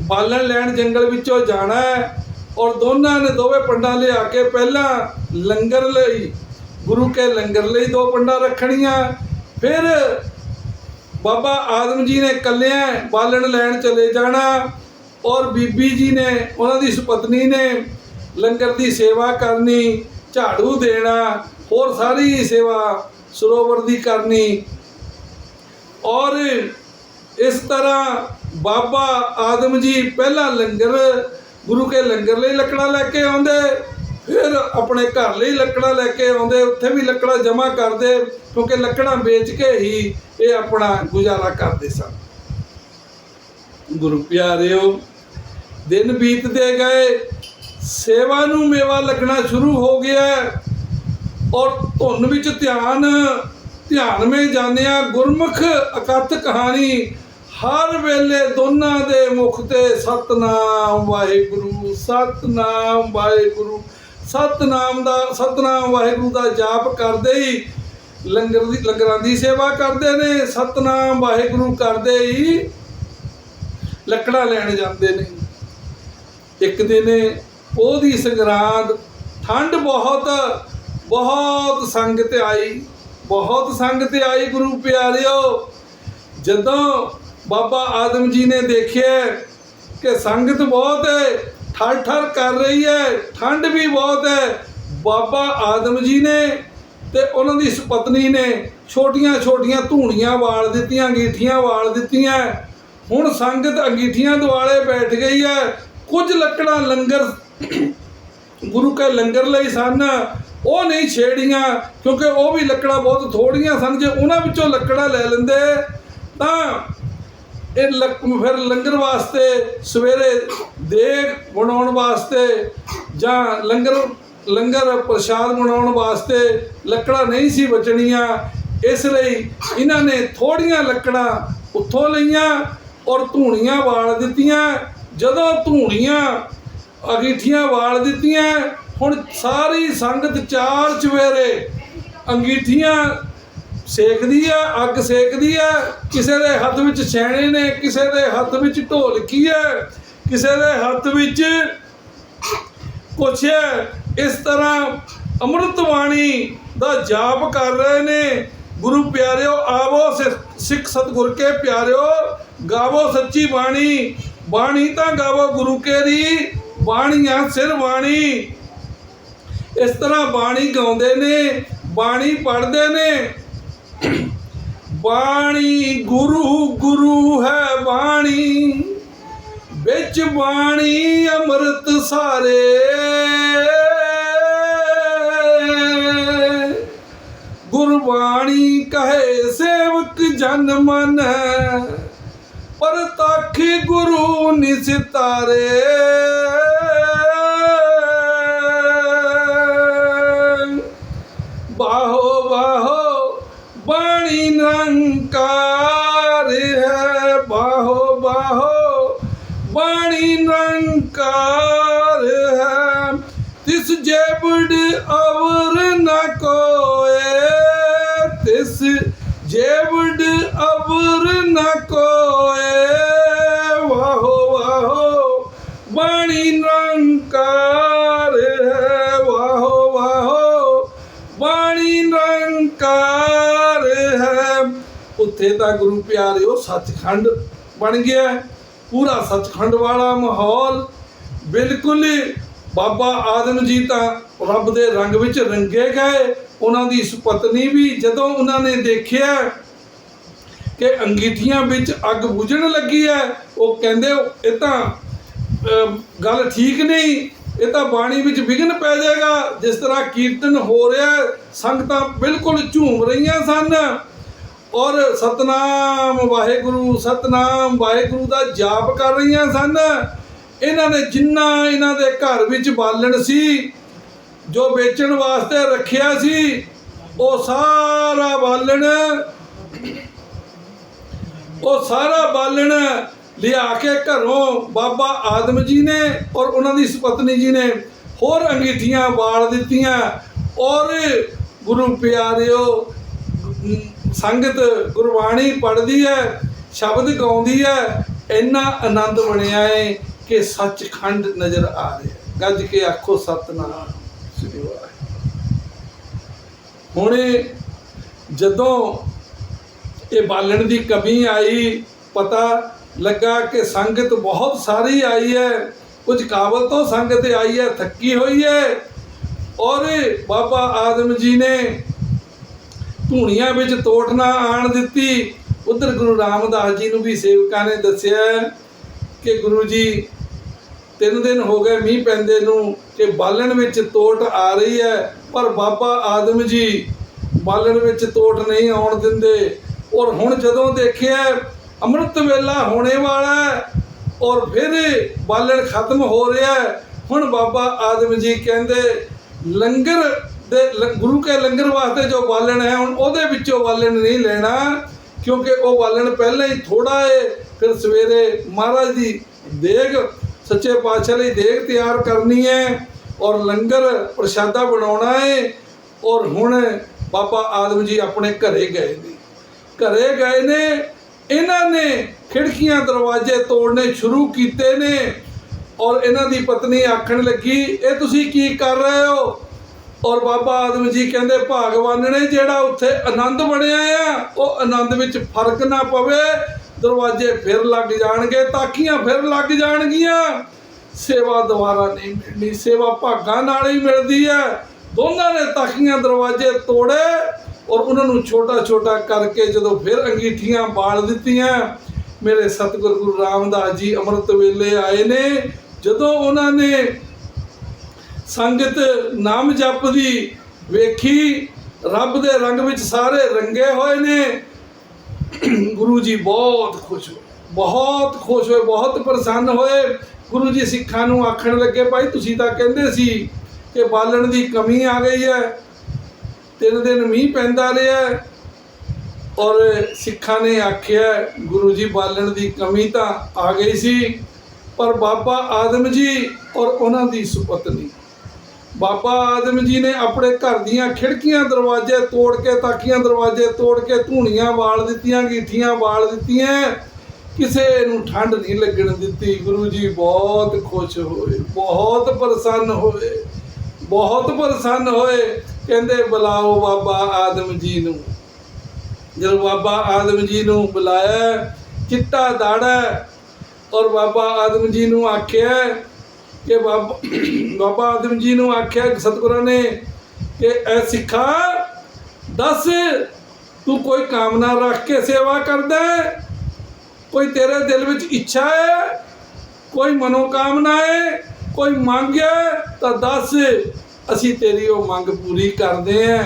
ਬਾਲਣ ਲੈਣ ਜੰਗਲ ਵਿੱਚੋਂ ਜਾਣਾ ਹੈ। ਔਰ ਦੋਨਾਂ ਨੇ ਦੋਵੇਂ ਪੰਡਾਂ ਲਿਆ ਕੇ ਪਹਿਲਾਂ ਲੰਗਰ ਲਈ, ਗੁਰੂ ਕੇ ਲੰਗਰ ਲਈ ਦੋ ਪੰਡਾਂ ਰੱਖਣੀਆਂ। ਫਿਰ ਬਾਬਾ ਆਦਮ ਜੀ ਨੇ ਕੱਲਿਆਂ ਬਾਲਣ ਲੈਣ ਚਲੇ ਜਾਣਾ। ਔਰ ਬੀਬੀ ਜੀ ਨੇ, ਉਹਨਾਂ ਦੀ ਸੁਪਤਨੀ ਨੇ ਲੰਗਰ ਦੀ ਸੇਵਾ ਕਰਨੀ, ਝਾੜੂ ਦੇਣਾ, ਹੋਰ ਸਾਰੀ ਸੇਵਾ ਸਰੋਵਰ ਦੀ ਕਰਨੀ। ਔਰ ਇਸ ਤਰ੍ਹਾਂ ਬਾਬਾ ਆਦਮ ਜੀ ਪਹਿਲਾਂ ਲੰਗਰ, ਗੁਰੂ ਕੇ ਲੰਗਰ ਲਈ ਲੱਕੜਾਂ ਲੈ ਕੇ ਆਉਂਦੇ, ਫਿਰ ਆਪਣੇ ਘਰ ਲਈ ਲੱਕੜਾਂ ਲੈ ਕੇ ਆਉਂਦੇ, ਉੱਥੇ ਵੀ ਲੱਕੜਾਂ ਜਮ੍ਹਾਂ ਕਰਦੇ, ਕਿਉਂਕਿ ਲੱਕੜਾਂ ਵੇਚ ਕੇ ਹੀ ਇਹ ਆਪਣਾ ਗੁਜ਼ਾਰਾ ਕਰਦੇ ਸਨ। ਗੁਰੂ ਪਿਆਰਿਓ, ਦਿਨ ਬੀਤਦੇ ਗਏ ਸੇਵਾ ਨੂੰ ਮੇਵਾ ਲੱਗਣਾ ਸ਼ੁਰੂ ਹੋ ਗਿਆ ਔਰ ਧੁਨ ਵਿੱਚ ਧਿਆਨ ਧਿਆਨ ਵਿੱਚ ਜਾਣਿਆ ਗੁਰਮੁਖ ਅਕਥ ਕਹਾਣੀ, ਹਰ ਵੇਲੇ ਦੋਨਾਂ ਦੇ ਮੁਖ ਤੇ ਸਤਨਾਮ ਵਾਹਿਗੁਰੂ ਸਤਨਾਮ ਵਾਹਿਗੁਰੂ। ਸਤਨਾਮ ਦਾ, ਸਤਨਾਮ ਵਾਹਿਗੁਰੂ ਦਾ ਜਾਪ ਕਰਦੇ ਹੀ ਲੰਗਰ ਦੀ, ਲੰਗਰਾਂ ਦੀ ਸੇਵਾ ਕਰਦੇ ਨੇ। ਸਤਨਾਮ ਵਾਹਿਗੁਰੂ ਕਰਦੇ ਹੀ ਲੱਕੜਾਂ ਲੈਣ ਜਾਂਦੇ ਨੇ। ਇੱਕ ਦਿਨ ਉਹਦੀ ਸੰਗਰਾਂਦ ਠੰਡ ਬਹੁਤ ਬਹੁਤ ਸੰਗਤ ਆਈ, ਬਹੁਤ ਸੰਗਤ ਆਈ ਗੁਰੂ ਪਿਆਰਿਓ। ਜਦੋਂ ਬਾਬਾ ਆਦਮ ਜੀ ਨੇ ਦੇਖਿਆ ਕਿ ਸੰਗਤ ਬਹੁਤ ਹੈ ਠਰ ਠਰ ਕਰ ਰਹੀ ਹੈ, ਠੰਡ ਵੀ ਬਹੁਤ ਹੈ, ਬਾਬਾ ਆਦਮ ਜੀ ਨੇ ਤੇ ਉਹਨਾਂ ਦੀ ਸੁਪਤਨੀ ਨੇ ਛੋਟੀਆਂ ਛੋਟੀਆਂ ਧੂਣੀਆਂ ਵਾਲ ਦਿੱਤੀਆਂ, ਅੰਗੀਠੀਆਂ ਵਾਲ ਦਿੱਤੀਆਂ। ਹੁਣ ਸੰਗਤ ਅੰਗੀਠੀਆਂ ਦੁਆਲੇ ਬੈਠ ਗਈ ਹੈ, ਕੁਝ ਲੱਕੜਾਂ ਲੰਗਰ ਗੁਰੂ ਕੇ ਲੰਗਰ ਲਈ ਸਨ। ਉਹ ਨਹੀਂ ਛੇੜੀਆਂ, ਕਿਉਂਕਿ ਉਹ ਵੀ ਲੱਕੜਾਂ ਬਹੁਤ ਥੋੜੀਆਂ ਸਨ। ਜੇ ਉਹਨਾਂ ਵਿੱਚੋਂ ਲੱਕੜਾਂ ਲੈ ਲੈਂਦੇ, ਤਾਂ ਇਹ ਲੱਕ, ਫਿਰ ਲੰਗਰ ਵਾਸਤੇ ਸਵੇਰੇ ਦੇਗ ਬਣਾਉਣ ਵਾਸਤੇ ਜਾਂ ਲੰਗਰ ਲੰਗਰ ਪ੍ਰਸ਼ਾਦ ਬਣਾਉਣ ਵਾਸਤੇ ਲੱਕੜਾਂ ਨਹੀਂ ਸੀ ਬਚਣੀਆਂ। ਇਸ ਲਈ ਇਹਨਾਂ ਨੇ ਥੋੜੀਆਂ ਲੱਕੜਾਂ ਉੱਥੋਂ ਲਈਆਂ ਔਰ ਧੂਣੀਆਂ ਵਾਲ ਦਿੱਤੀਆਂ। ਜਦੋਂ ਧੂਣੀਆਂ ਅੰਗੀਠੀਆਂ ਵਾਲ ਦਿੱਤੀਆਂ, ਹੁਣ ਸਾਰੀ ਸੰਗਤ ਚਾਰ ਚਵੇਰੇ ਅੰਗੀਠੀਆਂ ਸੇਕਦੀ ਆ, ਅੱਗ ਸੇਕਦੀ ਆ, ਕਿਸੇ ਦੇ ਹੱਥ ਵਿੱਚ ਛੈਣੇ ਨੇ, ਕਿਸੇ ਦੇ ਹੱਥ ਵਿੱਚ ਢੋਲਕੀ ਹੈ ਕਿਸੇ ਦੇ ਹੱਥ ਵਿੱਚ ਕੁਛ ਹੈ ਇਸ ਤਰ੍ਹਾਂ ਅੰਮ੍ਰਿਤ ਬਾਣੀ ਦਾ ਜਾਪ ਕਰ ਰਹੇ ਨੇ। ਗੁਰੂ ਪਿਆਰਿਓ, ਆਵੋ ਸਿੱਖ- ਸਿੱਖ ਸਤਿਗੁਰ ਕੇ ਪਿਆਰਿਓ, ਗਾਵੋ ਸੱਚੀ ਬਾਣੀ ਬਾਣੀ ਤਾਂ ਗਾਵੋ ਗੁਰੂ ਕੇ ਦੀ। ਬਾਣੀਆਂ ਸਿਰ ਬਾਣੀ। ਇਸ ਤਰ੍ਹਾਂ ਬਾਣੀ ਗਾਉਂਦੇ ਨੇ, ਬਾਣੀ ਪੜ੍ਹਦੇ ਨੇ। ਬਾਣੀ ਗੁਰੂ ਗੁਰੂ ਹੈ ਬਾਣੀ। ਵਿੱਚ ਬਾਣੀ ਅੰਮ੍ਰਿਤ ਸਾਰੇ। ਗੁਰਬਾਣੀ ਕਹੇ ਸੇਵਕ ਜਨ ਮਨ ਪਰ ਤਖ ਗੁਰੂ ਨਿਸਤਾਰੇ ਅਵਰ ਨ ਕੋਏ ਤਿਸ ਜੇਬੜ ਅਵਰ ਨ ਕੋਏ। ਵਾਹੋ ਵਾਹੋ, ਬਾਣੀ ਨਿਰੰਕਾਰ ਹੈ। ਵਾਹੋ ਵਾਹੋ, ਬਾਣੀ ਨਿਰੰਕਾਰ ਹੈ। ਉੱਥੇ ਤਾਂ ਗੁਰੂ ਪਿਆਰਿਓ ਸੱਚਖੰਡ ਬਣ ਗਿਆ। ਪੂਰਾ ਸੱਚਖੰਡ ਵਾਲਾ ਮਾਹੌਲ ਬਿਲਕੁਲ ਹੀ ਬਾਬਾ ਆਦਮ ਜੀ ਤਾਂ ਰੱਬ ਦੇ ਰੰਗ ਵਿੱਚ ਰੰਗੇ ਗਏ। ਉਹਨਾਂ ਦੀ ਸੁਪਤਨੀ ਵੀ ਜਦੋਂ ਉਹਨਾਂ ਨੇ ਦੇਖਿਆ ਕਿ ਅੰਗੀਠੀਆਂ ਵਿੱਚ ਅੱਗ ਬੁਝਣ ਲੱਗੀ ਹੈ, ਉਹ ਕਹਿੰਦੇ, ਇਹ ਤਾਂ ਗੱਲ ਠੀਕ ਨਹੀਂ। ਇਹ ਤਾਂ ਬਾਣੀ ਵਿੱਚ ਵਿਘਨ ਪੈ ਜਾਏਗਾ। ਜਿਸ ਤਰ੍ਹਾਂ ਕੀਰਤਨ ਹੋ ਰਿਹਾ ਸੰਗਤਾਂ ਬਿਲਕੁਲ ਝੂਮ ਰਹੀਆਂ ਸਨ। ਔਰ ਸਤਨਾਮ ਵਾਹਿਗੁਰੂ ਸਤਨਾਮ ਵਾਹਿਗੁਰੂ ਦਾ ਜਾਪ ਕਰ ਰਹੀਆਂ ਸਨ। ਇਹਨਾਂ ਨੇ ਜਿੰਨਾ ਇਹਨਾਂ ਦੇ ਘਰ ਵਿੱਚ ਬਾਲਣ ਸੀ, ਜੋ ਵੇਚਣ ਵਾਸਤੇ ਰੱਖਿਆ ਸੀ, ਉਹ ਸਾਰਾ ਬਾਲਣ, ਉਹ ਸਾਰਾ ਬਾਲਣ ਲਿਆ ਕੇ ਘਰੋਂ ਬਾਬਾ ਆਦਮ ਜੀ ਨੇ ਔਰ ਉਹਨਾਂ ਦੀ ਸੁਪਤਨੀ ਜੀ ਨੇ ਹੋਰ ਅੰਗੀਠੀਆਂ ਬਾਲ ਦਿੱਤੀਆਂ। ਔਰ ਗੁਰੂ ਪਿਆਰਿਓ, ਸੰਗਤ ਗੁਰਬਾਣੀ ਪੜ੍ਹਦੀ ਹੈ, ਸ਼ਬਦ ਗਾਉਂਦੀ ਹੈ, ਇੰਨਾ ਆਨੰਦ ਬਣਿਆ ਏ। ਕਿ ਸੱਚਖੰਡ ਨਜ਼ਰ ਆ ਰਿਹਾ ਗੱਜ ਕੇ ਆਖੋ, ਸਤਨਾਮ ਸ੍ਰੀ ਵਾਹਿਗੁਰੂ। ਹੁਣ ਜਦੋਂ ਇਹ ਬਾਲਣ ਦੀ ਕਮੀ ਆਈ, ਪਤਾ ਲੱਗਾ ਕਿ ਸੰਗਤ ਬਹੁਤ ਸਾਰੀ ਆਈ ਹੈ। ਕੁਝ ਕਾਬਲ ਤੋਂ ਸੰਗਤ ਆਈ ਹੈ, ਥੱਕੀ ਹੋਈ ਹੈ। ਔਰ ਬਾਬਾ ਆਦਮ ਜੀ ਨੇ ਧੂਣੀਆਂ ਵਿੱਚ ਤੋਟ ਨਾ ਆਣ ਦਿੱਤੀ। ਉਧਰ ਗੁਰੂ ਰਾਮਦਾਸ ਜੀ ਨੂੰ ਵੀ ਸੇਵਕਾਂ ਨੇ ਦੱਸਿਆ ਕਿ ਗੁਰੂ ਜੀ ਤਿੰਨ ਦਿਨ ਹੋ ਗਏ ਮੀਂਹ ਪੈਂਦੇ ਨੂੰ ਕਿ ਬਾਲਣ ਵਿੱਚ ਤੋਟ ਆ ਰਹੀ ਹੈ, ਪਰ ਬਾਬਾ ਆਦਮ ਜੀ ਬਾਲਣ ਵਿੱਚ ਤੋਟ ਨਹੀਂ ਆਉਣ ਦਿੰਦੇ। ਔਰ ਹੁਣ ਜਦੋਂ ਦੇਖਿਆ ਅੰਮ੍ਰਿਤ ਵੇਲਾ ਹੋਣੇ ਵਾਲਾ ਹੈ, ਔਰ ਫਿਰ ਬਾਲਣ ਖਤਮ ਹੋ ਰਿਹਾ ਹੈ, ਹੁਣ ਬਾਬਾ ਆਦਮ ਜੀ ਕਹਿੰਦੇ, ਲੰਗਰ ਦੇ ਲ- ਗੁਰੂ ਕੇ ਲੰਗਰ ਵਾਸਤੇ ਜੋ ਬਾਲਣ ਹੈ, ਹੁਣ ਉਹਦੇ ਵਿੱਚੋਂ ਬਾਲਣ ਨਹੀਂ ਲੈਣਾ, ਕਿਉਂਕਿ ਉਹ ਬਾਲਣ ਪਹਿਲਾਂ ਹੀ ਥੋੜਾ ਹੈ ਫਿਰ ਸਵੇਰੇ ਮਹਾਰਾਜ ਦੀ ਦੇਗ ਸੱਚੇ ਪਾਤਸ਼ਾਹ ਲਈ ਦੇਗ ਤਿਆਰ ਕਰਨੀ ਹੈ ਔਰ ਲੰਗਰ ਪ੍ਰਸ਼ਾਦਾ ਬਣਾਉਣਾ ਹੈ ਔਰ ਹੁਣ ਬਾਬਾ ਆਦਮ ਜੀ ਆਪਣੇ ਘਰੇ ਗਏ ਨੇ। ਘਰੇ ਗਏ ਨੇ, ਇਹਨਾਂ ਨੇ ਖਿੜਕੀਆਂ ਦਰਵਾਜ਼ੇ ਤੋੜਨੇ ਸ਼ੁਰੂ ਕੀਤੇ ਨੇ ਔਰ ਇਹਨਾਂ ਦੀ ਪਤਨੀ ਆਖਣ ਲੱਗੀ, ਇਹ ਤੁਸੀਂ ਕੀ ਕਰ ਰਹੇ ਹੋ? ਔਰ ਬਾਬਾ ਆਦਮ ਜੀ ਕਹਿੰਦੇ, ਭਾਗਵਾਨ ਨੇ ਜਿਹੜਾ ਉੱਥੇ ਆਨੰਦ ਬਣਿਆ ਆ, ਉਹ ਆਨੰਦ ਵਿੱਚ ਫ਼ਰਕ ਨਾ ਪਵੇ ਦਰਵਾਜ਼ੇ ਫਿਰ ਲੱਗ ਜਾਣਗੇ, ਤਾਕੀਆਂ ਫਿਰ ਲੱਗ ਜਾਣਗੀਆਂ। ਸੇਵਾ ਦੁਬਾਰਾ ਨਹੀਂ ਮਿਲਣੀ, ਸੇਵਾ ਭਾਗਾਂ ਨਾਲ ਹੀ ਮਿਲਦੀ ਹੈ। ਦੋਨਾਂ ਨੇ ਤਾਕੀਆਂ ਦਰਵਾਜ਼ੇ ਤੋੜੇ ਔਰ ਉਹਨਾਂ ਨੂੰ ਛੋਟਾ ਛੋਟਾ ਕਰਕੇ ਜਦੋਂ ਫਿਰ ਅੰਗੀਠੀਆਂ ਬਾਲ ਦਿੱਤੀਆਂ, ਮੇਰੇ ਸਤਿਗੁਰ ਗੁਰੂ ਰਾਮਦਾਸ ਜੀ ਅੰਮ੍ਰਿਤ ਵੇਲੇ ਆਏ ਨੇ। ਜਦੋਂ ਉਹਨਾਂ ਨੇ ਸੰਗਤ ਨਾਮ ਜਪ ਦੀ ਵੇਖੀ, ਰੱਬ ਦੇ ਰੰਗ ਵਿੱਚ ਸਾਰੇ ਰੰਗੇ ਹੋਏ ਨੇ। ਗੁਰੂ ਜੀ ਬਹੁਤ ਖੁਸ਼ ਹੋਏ, ਬਹੁਤ ਖੁਸ਼ ਹੋਏ, ਬਹੁਤ ਪ੍ਰਸੰਨ ਹੋਏ। ਗੁਰੂ ਜੀ ਸਿੱਖਾਂ ਨੂੰ ਆਖਣ ਲੱਗੇ, ਭਾਈ ਤੁਸੀਂ ਤਾਂ ਕਹਿੰਦੇ ਸੀ ਕਿ ਬਾਲਣ ਦੀ ਕਮੀ ਆ ਗਈ ਹੈ, ਤਿੰਨ ਦਿਨ ਮੀਂਹ ਪੈਂਦਾ ਰਿਹਾ ਔਰ ਸਿੱਖਾਂ ਨੇ ਆਖਿਆ ਗੁਰੂ ਜੀ ਬਾਲਣ ਦੀ ਕਮੀ ਤਾਂ ਆ ਗਈ ਸੀ, ਪਰ ਬਾਬਾ ਆਦਮ ਜੀ ਔਰ ਉਹਨਾਂ ਦੀ ਸੁਪਤਨੀ ਬਾਬਾ ਆਦਮ ਜੀ ਨੇ ਆਪਣੇ ਘਰ ਦੀਆਂ ਖਿੜਕੀਆਂ ਦਰਵਾਜ਼ੇ ਤੋੜ ਕੇ, ਤਾਕੀਆਂ ਦਰਵਾਜ਼ੇ ਤੋੜ ਕੇ ਧੂਣੀਆਂ ਵਾਲ ਦਿੱਤੀਆਂ ਗੀਠੀਆਂ ਵਾਲ ਦਿੱਤੀਆਂ। ਕਿਸੇ ਨੂੰ ਠੰਡ ਨਹੀਂ ਲੱਗਣ ਦਿੱਤੀ। ਗੁਰੂ ਜੀ ਬਹੁਤ ਖੁਸ਼ ਹੋਏ, ਬਹੁਤ ਪ੍ਰਸੰਨ ਹੋਏ, ਬਹੁਤ ਪ੍ਰਸੰਨ ਹੋਏ। ਕਹਿੰਦੇ, ਬੁਲਾਓ ਬਾਬਾ ਆਦਮ ਜੀ ਨੂੰ। ਜਦੋਂ ਬਾਬਾ ਆਦਮ ਜੀ ਨੂੰ ਬੁਲਾਇਆ, ਚਿੱਟਾ ਦਾੜਾ, ਔਰ ਬਾਬਾ ਆਦਮ ਜੀ ਨੂੰ ਆਖਿਆ ਕਿ ਬਾਬਾ ਬਾਬਾ ਆਦਮ ਜੀ ਨੂੰ ਆਖਿਆ ਸਤਿਗੁਰਾਂ ਨੇ ਕਿ ਐ ਸਿੱਖਾ, ਦੱਸ, ਤੂੰ ਕੋਈ ਕਾਮਨਾ ਰੱਖ ਕੇ ਸੇਵਾ ਕਰਦਾ ਹੈ? ਕੋਈ ਤੇਰੇ ਦਿਲ ਵਿੱਚ ਇੱਛਾ ਹੈ? ਕੋਈ ਮਨੋਕਾਮਨਾ ਹੈ? ਕੋਈ ਮੰਗ ਹੈ? ਤਾਂ ਦੱਸ, ਅਸੀਂ ਤੇਰੀ ਉਹ ਮੰਗ ਪੂਰੀ ਕਰਦੇ ਹਾਂ।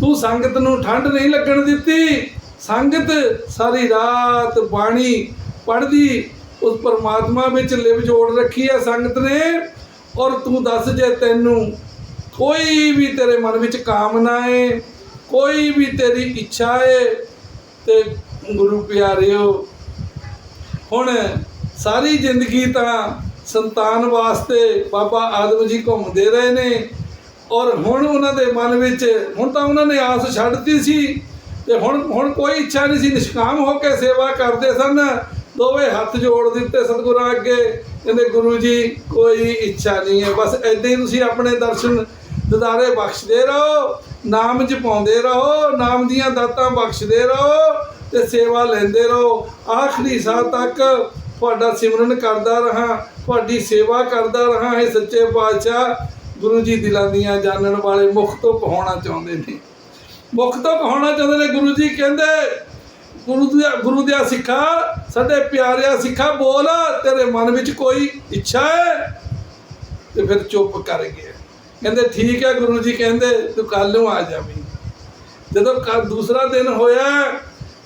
ਤੂੰ ਸੰਗਤ ਨੂੰ ਠੰਡ ਨਹੀਂ ਲੱਗਣ ਦਿੱਤੀ। ਸੰਗਤ ਸਾਰੀ ਰਾਤ ਬਾਣੀ ਪੜ੍ਹਦੀ ਉਸ ਪਰਮਾਤਮਾ ਵਿੱਚ ਲਿਵ ਜੋੜ ਰੱਖੀ ਹੈ ਸੰਗਤ ਨੇ। ਔਰ ਤੂੰ ਦੱਸ ਜੇ ਤੈਨੂੰ ਕੋਈ ਵੀ ਤੇਰੇ ਮਨ ਵਿੱਚ ਕਾਮਨਾ ਹੈ ਕੋਈ ਵੀ ਤੇਰੀ ਇੱਛਾ ਹੈ ਤੇ ਗੁਰੂ ਪਿਆਰਿਓ, ਹੁਣ ਸਾਰੀ ਜ਼ਿੰਦਗੀ ਤਾਂ ਸੰਤਾਨ ਵਾਸਤੇ ਬਾਬਾ ਆਦਮ ਜੀ ਘੁੰਮਦੇ ਰਹੇ ਨੇ। ਔਰ ਹੁਣ ਉਹਨਾਂ ਦੇ ਮਨ ਵਿੱਚ, ਹੁਣ ਤਾਂ ਉਹਨਾਂ ਨੇ ਆਸ ਛੱਡਤੀ ਸੀ, ਤੇ ਹੁਣ ਹੁਣ ਕੋਈ ਇੱਛਾ ਨਹੀਂ ਸੀ, ਨਿਸ਼ਕਾਮ ਹੋ ਕੇ ਸੇਵਾ ਕਰਦੇ ਸਨ। ਦੋਵੇਂ ਹੱਥ ਜੋੜ ਦਿੱਤੇ ਸਤਿਗੁਰਾਂ ਅੱਗੇ। ਕਹਿੰਦੇ ਗੁਰੂ ਜੀ, ਕੋਈ ਇੱਛਾ ਨਹੀਂ ਹੈ। ਬਸ ਐਦਾਂ ਹੀ ਤੁਸੀਂ ਆਪਣੇ ਦਰਸ਼ਨ ਦਿਦਾਰੇ ਬਖਸ਼ਦੇ ਰਹੋ, ਨਾਮ ਜਪਾਉਂਦੇ ਰਹੋ, ਨਾਮ ਦੀਆਂ ਦਾਤਾਂ ਬਖਸ਼ਦੇ ਰਹੋ ਤੇ ਸੇਵਾ ਲੈਂਦੇ ਰਹੋ। ਆਖਰੀ ਸਾਹ ਤੱਕ ਤੁਹਾਡਾ ਸਿਮਰਨ ਕਰਦਾ ਰਹਾ, ਤੁਹਾਡੀ ਸੇਵਾ ਕਰਦਾ ਰਹਾ ਇਹ ਸੱਚੇ ਪਾਤਸ਼ਾਹ। ਗੁਰੂ ਜੀ ਦਿਲਾਂ ਦੀਆਂ ਜਾਣਨ ਵਾਲੇ ਮੁਖ ਤੋਂ ਕਹਾਉਣਾ ਚਾਹੁੰਦੇ ਨੇ। ਮੁਖ ਤੋਂ ਕਹਾਉਣਾ ਚਾਹੁੰਦੇ ਨੇ ਗੁਰੂ ਜੀ, ਕਹਿੰਦੇ ਗੁਰੂ ਦੇ ਗੁਰੂ ਦੇ ਸਿੱਖਾ, ਸਾਡੇ ਪਿਆਰਿਆ ਸਿੱਖਾ, ਬੋਲ, ਤੇਰੇ ਮਨ ਵਿੱਚ ਕੋਈ ਇੱਛਾ ਹੈ? ਤੇ ਫਿਰ ਚੁੱਪ ਕਰ ਗਿਆ। ਕਹਿੰਦੇ, ਠੀਕ ਹੈ ਗੁਰੂ ਜੀ, ਕਹਿੰਦੇ, ਤੂੰ ਕੱਲ ਨੂੰ ਆ ਜਾਵੀਂ। ਜਦੋਂ ਕੱਲ ਦੂਸਰਾ ਦਿਨ ਹੋਇਆ,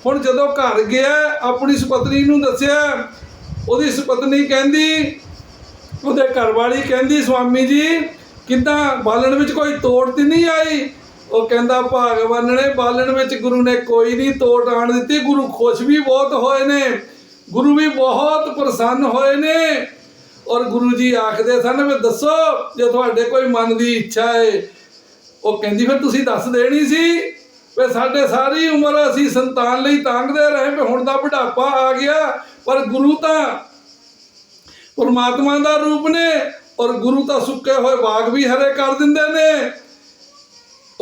ਹੁਣ ਜਦੋਂ ਘਰ ਗਿਆ, ਆਪਣੀ ਸੁਪਤਨੀ ਨੂੰ ਦੱਸਿਆ, ਉਹਦੀ ਸੁਪਤਨੀ ਕਹਿੰਦੀ, ਉਹਦੇ ਘਰਵਾਲੀ ਕਹਿੰਦੀ, ਸਵਾਮੀ ਜੀ, ਕਿੱਦਾਂ ਬਾਲਣ ਵਿੱਚ ਕੋਈ ਤੋੜ ਤੇ ਨਹੀਂ ਆਈ? ਉਹ ਕਹਿੰਦਾ ਭਗਵਾਨ ਨੇ ਬਾਲਣ ਵਿੱਚ ਗੁਰੂ ਨੇ ਕੋਈ ਨਹੀਂ ਤੋੜ ਆਣ ਦਿੱਤੀ, ਗੁਰੂ ਖੁਸ਼ ਵੀ ਬਹੁਤ ਹੋਏ ਨੇ, ਗੁਰੂ ਵੀ ਬਹੁਤ ਪ੍ਰਸੰਨ ਹੋਏ ਨੇ। ਔਰ ਗੁਰੂ ਜੀ ਆਖਦੇ ਸਨ, ਵੀ ਦੱਸੋ, ਜੇ ਤੁਹਾਡੇ ਕੋਈ ਮਨ ਦੀ ਇੱਛਾ ਹੈ ਉਹ ਕਹਿੰਦੀ, ਫਿਰ ਤੁਸੀਂ ਦੱਸ ਦੇਣੀ ਸੀ, ਵੀ ਸਾਡੇ ਸਾਰੀ ਉਮਰ ਅਸੀਂ ਸੰਤਾਨ ਲਈ ਤਾਂਗਦੇ ਰਹੇ, ਵੀ ਹੁਣ ਤਾਂ ਬੁਢਾਪਾ ਆ ਗਿਆ, ਪਰ ਗੁਰੂ ਤਾਂ ਪਰਮਾਤਮਾ ਦਾ ਰੂਪ ਨੇ, ਔਰ ਗੁਰੂ ਤਾਂ ਸੁੱਕੇ ਹੋਏ ਬਾਗ ਵੀ ਹਰੇ ਕਰ ਦਿੰਦੇ ਨੇ।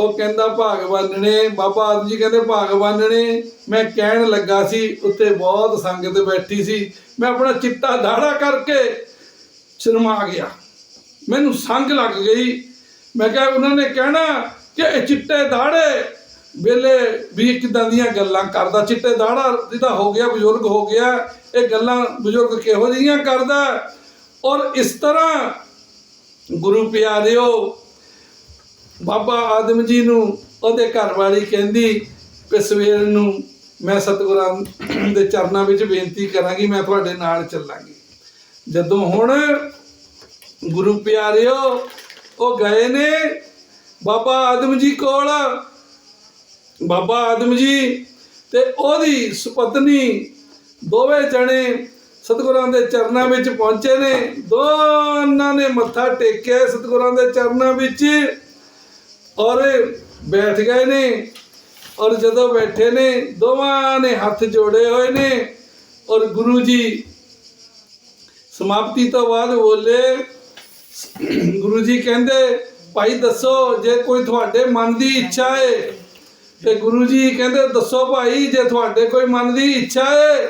ਉਹ ਕਹਿੰਦਾ ਭਾਗਵਾਨ ਨੇ, ਬਾਬਾ ਆਦਮ ਜੀ ਕਹਿੰਦੇ ਭਾਗਵਾਨ ਨੇ। ਮੈਂ ਕਹਿਣ ਲੱਗਾ ਸੀ ਉੱਤੇ ਬਹੁਤ ਸੰਗਤ ਬੈਠੀ ਸੀ। ਮੈਂ ਆਪਣਾ ਚਿੱਟਾ ਦਾੜਾ ਕਰਕੇ ਸ਼ਰਮਾ ਗਿਆ। ਮੈਨੂੰ ਸੰਗ ਲੱਗ ਗਈ। ਮੈਂ ਕਿਹਾ ਉਹਨਾਂ ਨੇ ਕਹਿਣਾ ਕਿ ਇਹ ਚਿੱਟੇ ਦਾੜੇ, ਵੇਲੇ ਵੀ ਕਿਦਾਂ ਦੀਆਂ ਗੱਲਾਂ ਕਰਦਾ। ਚਿੱਟੇ ਦਾੜਾ ਜਿਹਦਾ ਹੋ ਗਿਆ, ਬਜ਼ੁਰਗ ਹੋ ਗਿਆ, ਇਹ ਗੱਲਾਂ ਬਜ਼ੁਰਗ ਕਿਹੋ ਜਿਹੀਆਂ ਕਰਦਾ? ਔਰ ਇਸ ਤਰ੍ਹਾਂ ਗੁਰੂ ਪਿਆਰਿਓ ਬਾਬਾ ਆਦਮ ਜੀ ਨੂੰ ਉਹਦੇ ਘਰ ਵਾਲੀ ਕਹਿੰਦੀ ਕਿ ਸਵੇਰ ਨੂੰ ਮੈਂ ਸਤਿਗੁਰਾਂ ਦੇ ਚਰਨਾਂ ਵਿੱਚ ਬੇਨਤੀ ਕਰਾਂਗੀ, ਮੈਂ ਤੁਹਾਡੇ ਨਾਲ ਚੱਲਾਂਗੀ। ਜਦੋਂ ਹੁਣ ਗੁਰੂ ਪਿਆਰਿਓ, ਉਹ ਗਏ ਨੇ ਬਾਬਾ ਆਦਮ ਜੀ ਕੋਲ। ਬਾਬਾ ਆਦਮ ਜੀ ਤੇ ਉਹਦੀ ਸੁਪਤਨੀ ਦੋਵੇਂ ਜਣੇ ਸਤਿਗੁਰਾਂ ਦੇ ਚਰਨਾਂ ਵਿੱਚ ਪਹੁੰਚੇ ਨੇ। ਦੋਨਾਂ ਨੇ ਮੱਥਾ ਟੇਕਿਆ ਸਤਿਗੁਰਾਂ ਦੇ ਚਰਨਾਂ ਵਿੱਚ। ਔਰ ਬੈਠ ਗਏ ਨੇ ਔਰ ਜਦੋਂ ਬੈਠੇ ਨੇ, ਦੋਵਾਂ ਨੇ ਹੱਥ ਜੋੜੇ ਹੋਏ ਨੇ ਔਰ ਗੁਰੂ ਜੀ ਸਮਾਪਤੀ ਤੋਂ ਬਾਅਦ ਬੋਲੇ, ਗੁਰੂ ਜੀ ਕਹਿੰਦੇ, ਭਾਈ ਦੱਸੋ, ਜੇ ਕੋਈ ਤੁਹਾਡੇ ਮਨ ਦੀ ਇੱਛਾ ਹੈ ਤੇ ਗੁਰੂ ਜੀ ਕਹਿੰਦੇ, ਦੱਸੋ ਭਾਈ, ਜੇ ਤੁਹਾਡੇ ਕੋਈ ਮਨ ਦੀ ਇੱਛਾ ਹੈ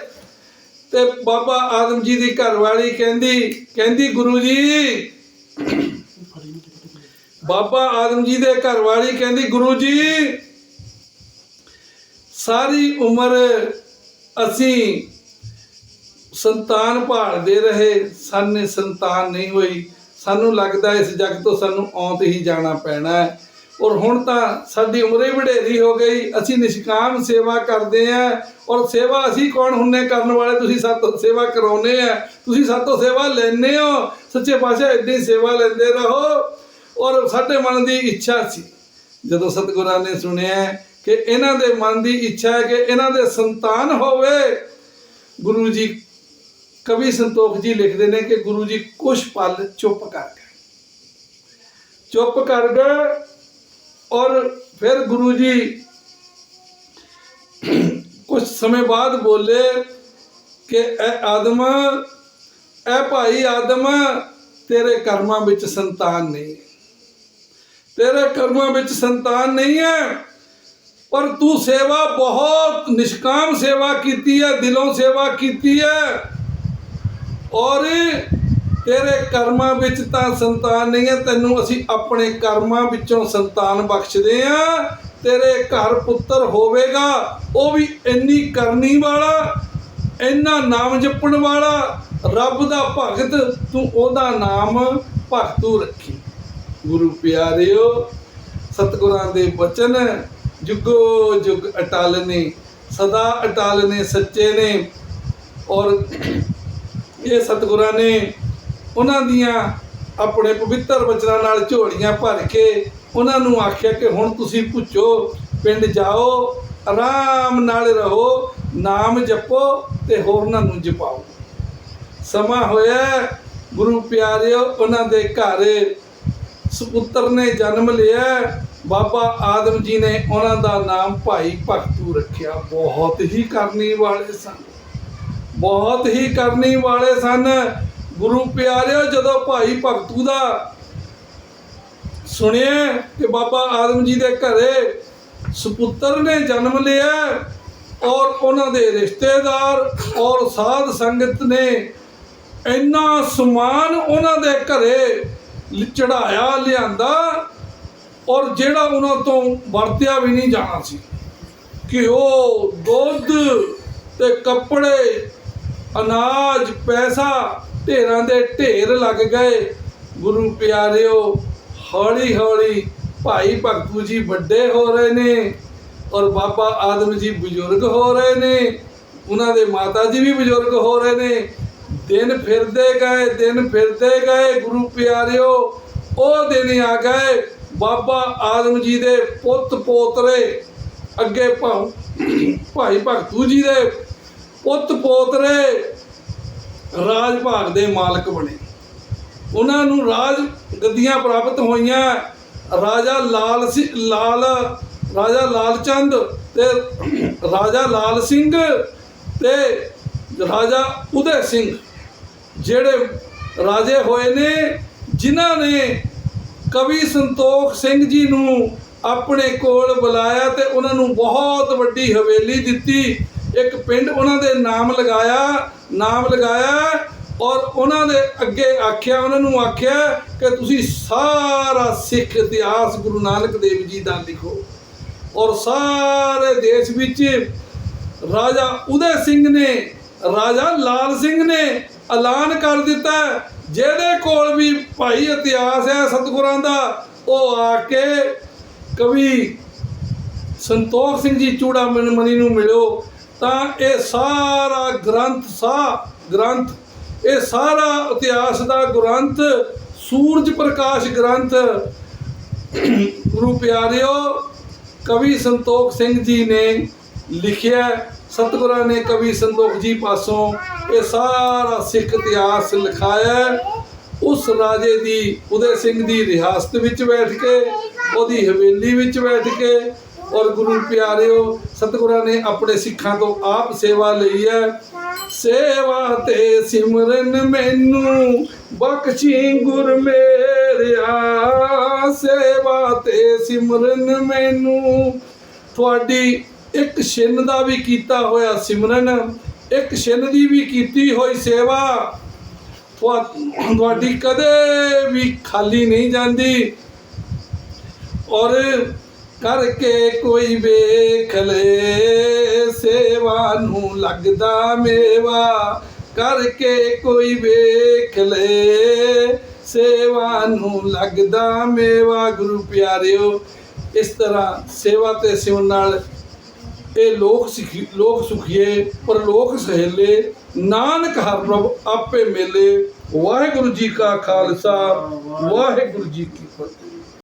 ਤੇ ਬਾਬਾ ਆਦਮ ਜੀ ਦੀ ਘਰਵਾਲੀ ਕਹਿੰਦੀ ਕਹਿੰਦੀ, ਗੁਰੂ ਜੀ ਬਾਬਾ ਆਦਮ ਜੀ ਦੇ ਘਰਵਾਲੀ ਕਹਿੰਦੀ, ਗੁਰੂ ਜੀ, ਸਾਰੀ ਉਮਰ ਅਸੀਂ ਸੰਤਾਨ ਭਾਲਦੇ ਰਹੇ, ਸਾਨੇ ਸੰਤਾਨ ਨਹੀਂ ਹੋਈ। ਸਾਨੂੰ ਲੱਗਦਾ ਇਸ ਜਗ ਤੋਂ ਸਾਨੂੰ ਆਉਂਤ ਹੀ ਜਾਣਾ ਪੈਣਾ ਹੈ। ਔਰ ਹੁਣ ਤਾਂ ਸਾਡੀ ਉਮਰ ਹੀ ਵਡੇਰੀ ਹੋ ਗਈ, ਅਸੀਂ ਨਿਸ਼ਕਾਮ ਸੇਵਾ ਕਰਦੇ ਆਂ ਔਰ ਸੇਵਾ ਅਸੀਂ ਕੌਣ ਹੁੰਨੇ, ਕਰਨ ਵਾਲੇ ਤੁਸੀਂ ਸਾਤੋਂ ਸੇਵਾ ਕਰਾਉਨੇ ਆ। ਤੁਸੀਂ ਸਾਤੋਂ ਸੇਵਾ ਲੈਣੇ ਹੋ। ਸੱਚੇ ਪਾਤਸ਼ਾਹ ਏਦਾਂ ਸੇਵਾ ਲੈਂਦੇ ਰਹੋ। ਔਰ ਸਾਡੇ ਮਨ ਦੀ ਇੱਛਾ ਸੀ, ਜਦੋਂ ਸਤਿਗੁਰਾਂ ਨੇ ਸੁਣਿਆ ਕਿ ਇਹਨਾਂ ਦੇ ਮਨ ਦੀ ਇੱਛਾ ਹੈ ਕਿ ਇਹਨਾਂ ਦੇ ਸੰਤਾਨ ਹੋਵੇ। ਗੁਰੂ ਜੀ ਕਵੀ ਸੰਤੋਖ ਜੀ ਲਿਖਦੇ ਨੇ ਕਿ ਗੁਰੂ ਜੀ ਕੁਛ ਪਲ ਚੁੱਪ ਕਰ ਗਏ। ਚੁੱਪ ਕਰ ਗਏ ਔਰ ਫਿਰ ਗੁਰੂ ਜੀ ਕੁਝ ਸਮੇਂ ਬਾਅਦ ਬੋਲੇ ਕਿ ਐ ਆਦਮ, ਐ ਭਾਈ ਆਦਮ, ਤੇਰੇ ਕਰਮਾਂ ਵਿੱਚ ਸੰਤਾਨ ਨਹੀਂ। ਤੇਰੇ ਕਰਮਾਂ ਵਿੱਚ ਸੰਤਾਨ ਨਹੀਂ ਹੈ। ਪਰ ਤੂੰ ਸੇਵਾ ਬਹੁਤ ਨਿਸ਼ਕਾਮ ਸੇਵਾ ਕੀਤੀ ਹੈ, ਦਿਲੋਂ ਸੇਵਾ ਕੀਤੀ ਹੈ। ਔਰ ਤੇਰੇ ਕਰਮਾਂ ਵਿੱਚ ਤਾਂ ਸੰਤਾਨ ਨਹੀਂ ਹੈ। ਤੈਨੂੰ ਅਸੀਂ ਆਪਣੇ ਕਰਮਾਂ ਵਿੱਚੋਂ ਸੰਤਾਨ ਬਖਸ਼ਦੇ ਆ ਤੇਰੇ ਘਰ ਪੁੱਤਰ ਹੋਵੇਗਾ, ਉਹ ਵੀ ਇੰਨੀ ਕਰਨੀ ਵਾਲਾ, ਇੰਨਾ ਨਾਮ ਜਪਣ ਵਾਲਾ, ਰੱਬ ਦਾ ਭਗਤ, ਤੂੰ ਉਹਦਾ ਨਾਮ ਭਗਤੂ ਰੱਖੀ। ਗੁਰੂ ਪਿਆਰਿਓ, ਸਤਿਗੁਰਾਂ ਦੇ ਬਚਨ ਜੁਗੋ ਜੁਗ ਅਟਲ ਨੇ, ਸਦਾ ਅਟਲ ਨੇ, ਸੱਚੇ ਨੇ। ਔਰ ਇਹ ਸਤਿਗੁਰਾਂ ਨੇ ਉਹਨਾਂ ਦੀਆਂ ਆਪਣੇ ਪਵਿੱਤਰ ਬਚਨਾਂ ਨਾਲ ਝੋਲੀਆਂ ਭਰ ਕੇ ਉਹਨਾਂ ਨੂੰ ਆਖਿਆ ਕਿ ਹੁਣ ਤੁਸੀਂ ਪੁੱਛੋ, ਪਿੰਡ ਜਾਓ, ਆਰਾਮ ਨਾਲ ਰਹੋ, ਨਾਮ ਜਪੋ ਤੇ ਹੋਰਨਾਂ ਨੂੰ ਜਪਾਓ। ਸਮਾਂ ਹੋਇਆ ਗੁਰੂ ਪਿਆਰਿਓ, ਉਹਨਾਂ ਦੇ ਘਰ ਸੁਪੁੱਤਰ ਨੇ ਜਨਮ ਲਿਆ। ਬਾਬਾ ਆਦਮ ਜੀ ਨੇ ਉਹਨਾਂ ਦਾ ਨਾਮ ਭਾਈ ਭਗਤੂ ਰੱਖਿਆ। ਬਹੁਤ ਹੀ ਕਰਨੀ ਵਾਲੇ ਸਨ। ਬਹੁਤ ਹੀ ਕਰਨੀ ਵਾਲੇ ਸਨ। ਗੁਰੂ ਪਿਆਰਿਓ, ਜਦੋਂ ਭਾਈ ਭਗਤੂ ਦਾ ਸੁਣਿਆ ਕਿ ਬਾਬਾ ਆਦਮ ਜੀ ਦੇ ਘਰੇ ਸੁਪੁੱਤਰ ਨੇ ਜਨਮ ਲਿਆ ਔਰ ਉਹਨਾਂ ਦੇ ਰਿਸ਼ਤੇਦਾਰ ਔਰ ਸਾਧ ਸੰਗਤ ਨੇ ਇੰਨਾ ਸਮਾਨ ਉਹਨਾਂ ਦੇ ਘਰੇ ਚੜਾਇਆ, ਲਿਆਂਦਾ ਔਰ ਜਿਹੜਾ ਉਹਨਾਂ ਤੋਂ ਵਰਤਿਆ ਵੀ ਨਹੀਂ ਜਾਣਾ ਸੀ। ਘਿਓ, ਦੁੱਧ ਤੇ ਕੱਪੜੇ, ਅਨਾਜ, ਪੈਸਾ ਢੇਰਾਂ ਦੇ ਢੇਰ ਲੱਗ ਗਏ। ਗੁਰੂ ਪਿਆਰਿਓ ਹੌਲੀ ਹੌਲੀ ਭਾਈ ਭਗਤੂ ਜੀ ਵੱਡੇ ਹੋ ਰਹੇ ਨੇ ਔਰ ਬਾਬਾ ਆਦਮ ਜੀ ਬਜ਼ੁਰਗ ਹੋ ਰਹੇ ਨੇ। ਉਹਨਾਂ ਦੇ ਮਾਤਾ ਜੀ ਵੀ ਬਜ਼ੁਰਗ ਹੋ ਰਹੇ ਨੇ। ਦਿਨ ਫਿਰਦੇ ਗਏ, ਦਿਨ ਫਿਰਦੇ ਗਏ, ਗੁਰੂ ਪਿਆਰਿਓ, ਉਹ ਦਿਨ ਆ ਗਏ। ਬਾਬਾ ਆਦਮ ਜੀ ਦੇ ਪੁੱਤ ਪੋਤਰੇ, ਅੱਗੇ ਭਾਉ, ਭਾਈ ਭਗਤੂ ਜੀ ਦੇ ਪੁੱਤ ਪੋਤਰੇ ਰਾਜ ਭਾਗ ਦੇ ਮਾਲਕ ਬਣੇ। ਉਹਨਾਂ ਨੂੰ ਰਾਜ ਗੱਦੀਆਂ ਪ੍ਰਾਪਤ ਹੋਈਆਂ। ਰਾਜਾ ਲਾਲ ਸਿੰਘ ਲਾਲ, ਰਾਜਾ ਲਾਲ ਚੰਦ ਤੇ ਰਾਜਾ ਲਾਲ ਸਿੰਘ ਤੇ ਰਾਜਾ ਉਦੈ ਸਿੰਘ, ਜਿਹੜੇ ਰਾਜੇ ਹੋਏ ਨੇ, ਜਿਨ੍ਹਾਂ ਨੇ ਕਵੀ ਸੰਤੋਖ ਸਿੰਘ ਜੀ ਨੂੰ ਆਪਣੇ ਕੋਲ ਬੁਲਾਇਆ ਤੇ ਉਹਨਾਂ ਨੂੰ ਬਹੁਤ ਵੱਡੀ ਹਵੇਲੀ ਦਿੱਤੀ। ਇੱਕ ਪਿੰਡ ਉਹਨਾਂ ਦੇ ਨਾਮ ਲਗਾਇਆ ਨਾਮ ਲਗਾਇਆ ਔਰ ਉਹਨਾਂ ਦੇ ਅੱਗੇ ਆਖਿਆ, ਉਹਨਾਂ ਨੂੰ ਆਖਿਆ ਕਿ ਤੁਸੀਂ ਸਾਰਾ ਸਿੱਖ ਇਤਿਹਾਸ ਗੁਰੂ ਨਾਨਕ ਦੇਵ ਜੀ ਦਾ ਲਿਖੋ। ਔਰ ਸਾਰੇ ਦੇਸ਼ ਵਿੱਚ ਰਾਜਾ ਉਦੈ ਸਿੰਘ ਨੇ ਰਾਜਾ ਲਾਲ ਸਿੰਘ ਨੇ ਐਲਾਨ ਕਰ ਦਿੱਤਾ। ਜਿਹਦੇ ਕੋਲ ਵੀ ਭਾਈ ਇਤਿਹਾਸ ਹੈ ਸਤਿਗੁਰਾਂ ਦਾ, ਉਹ ਆ ਕੇ ਕਵੀ ਸੰਤੋਖ ਸਿੰਘ ਜੀ ਚੂੜਾ ਮਨੀ ਨੂੰ ਮਿਲੋ ਤਾਂ ਇਹ ਸਾਰਾ ਗ੍ਰੰਥ ਸਾ, ਗ੍ਰੰਥ, ਇਹ ਸਾਰਾ ਇਤਿਹਾਸ ਦਾ ਗ੍ਰੰਥ, ਸੂਰਜ ਪ੍ਰਕਾਸ਼ ਗ੍ਰੰਥ। ਗੁਰੂ ਪਿਆਰਿਓ, ਕਵੀ ਸੰਤੋਖ ਸਿੰਘ ਜੀ ਨੇ ਲਿਖਿਆ। ਸਤਿਗੁਰਾਂ ਨੇ ਕਵੀ ਸੰਤੋਖ ਜੀ ਪਾਸੋਂ ਇਹ ਸਾਰਾ ਸਿੱਖ ਇਤਿਹਾਸ ਲਿਖਾਇਆ ਉਸ ਰਾਜੇ ਦੀ, ਉਦੈ ਸਿੰਘ ਦੀ ਰਿਹਾਸਤ ਵਿੱਚ ਬੈਠ ਕੇ, ਉਹਦੀ ਹਵੇਲੀ ਵਿੱਚ ਬੈਠ ਕੇ, ਔਰ ਗੁਰੂ ਪਿਆਰਿਓ, ਸਤਿਗੁਰਾਂ ਨੇ ਆਪਣੇ ਸਿੱਖਾਂ ਤੋਂ ਆਪ ਸੇਵਾ ਲਈ ਹੈ। ਸੇਵਾ ਤੇ ਸਿਮਰਨ ਮੈਨੂੰ, ਬਖਸ਼ੀ ਗੁਰ ਮੇਰਿਆ। ਸੇਵਾ ਤੇ ਸਿਮਰਨ ਮੈਨੂੰ, ਤੁਹਾਡੀ ਇੱਕ ਛਿੰਨ ਦਾ ਵੀ ਕੀਤਾ ਹੋਇਆ ਸਿਮਰਨ, ਇੱਕ ਛਿੰਨ ਦੀ ਵੀ ਕੀਤੀ ਹੋਈ ਸੇਵਾ। ਤੁਹਾਡੀ ਕਦੇ ਵੀ ਖਾਲੀ ਨਹੀਂ ਜਾਂਦੀ। ਔਰ ਕਰਕੇ ਕੋਈ ਵੇਖ ਲੈ, ਸੇਵਾ ਨੂੰ ਲੱਗਦਾ ਮੇਵਾ। ਕਰਕੇ ਕੋਈ ਵੇਖ ਲੈ, ਸੇਵਾ ਨੂੰ ਲੱਗਦਾ ਮੇਵਾ। ਗੁਰੂ ਪਿਆਰਿਓ, ਇਸ ਤਰ੍ਹਾਂ ਸੇਵਾ ਤੇ ਸਿਵਨ ਨਾਲ ਇਹ ਲੋਕ ਸਿੱਖੀ ਲੋਕ ਸੁਖੀਏ ਪਰ ਲੋਕ ਸਹੇਲੇ, ਨਾਨਕ ਹਰ ਪ੍ਰਭ ਆਪੇ ਮੇਲੇ। ਵਾਹਿਗੁਰੂ ਜੀ ਕਾ ਖਾਲਸਾ, ਵਾਹਿਗੁਰੂ ਜੀ ਕੀ ਫਤਿਹ।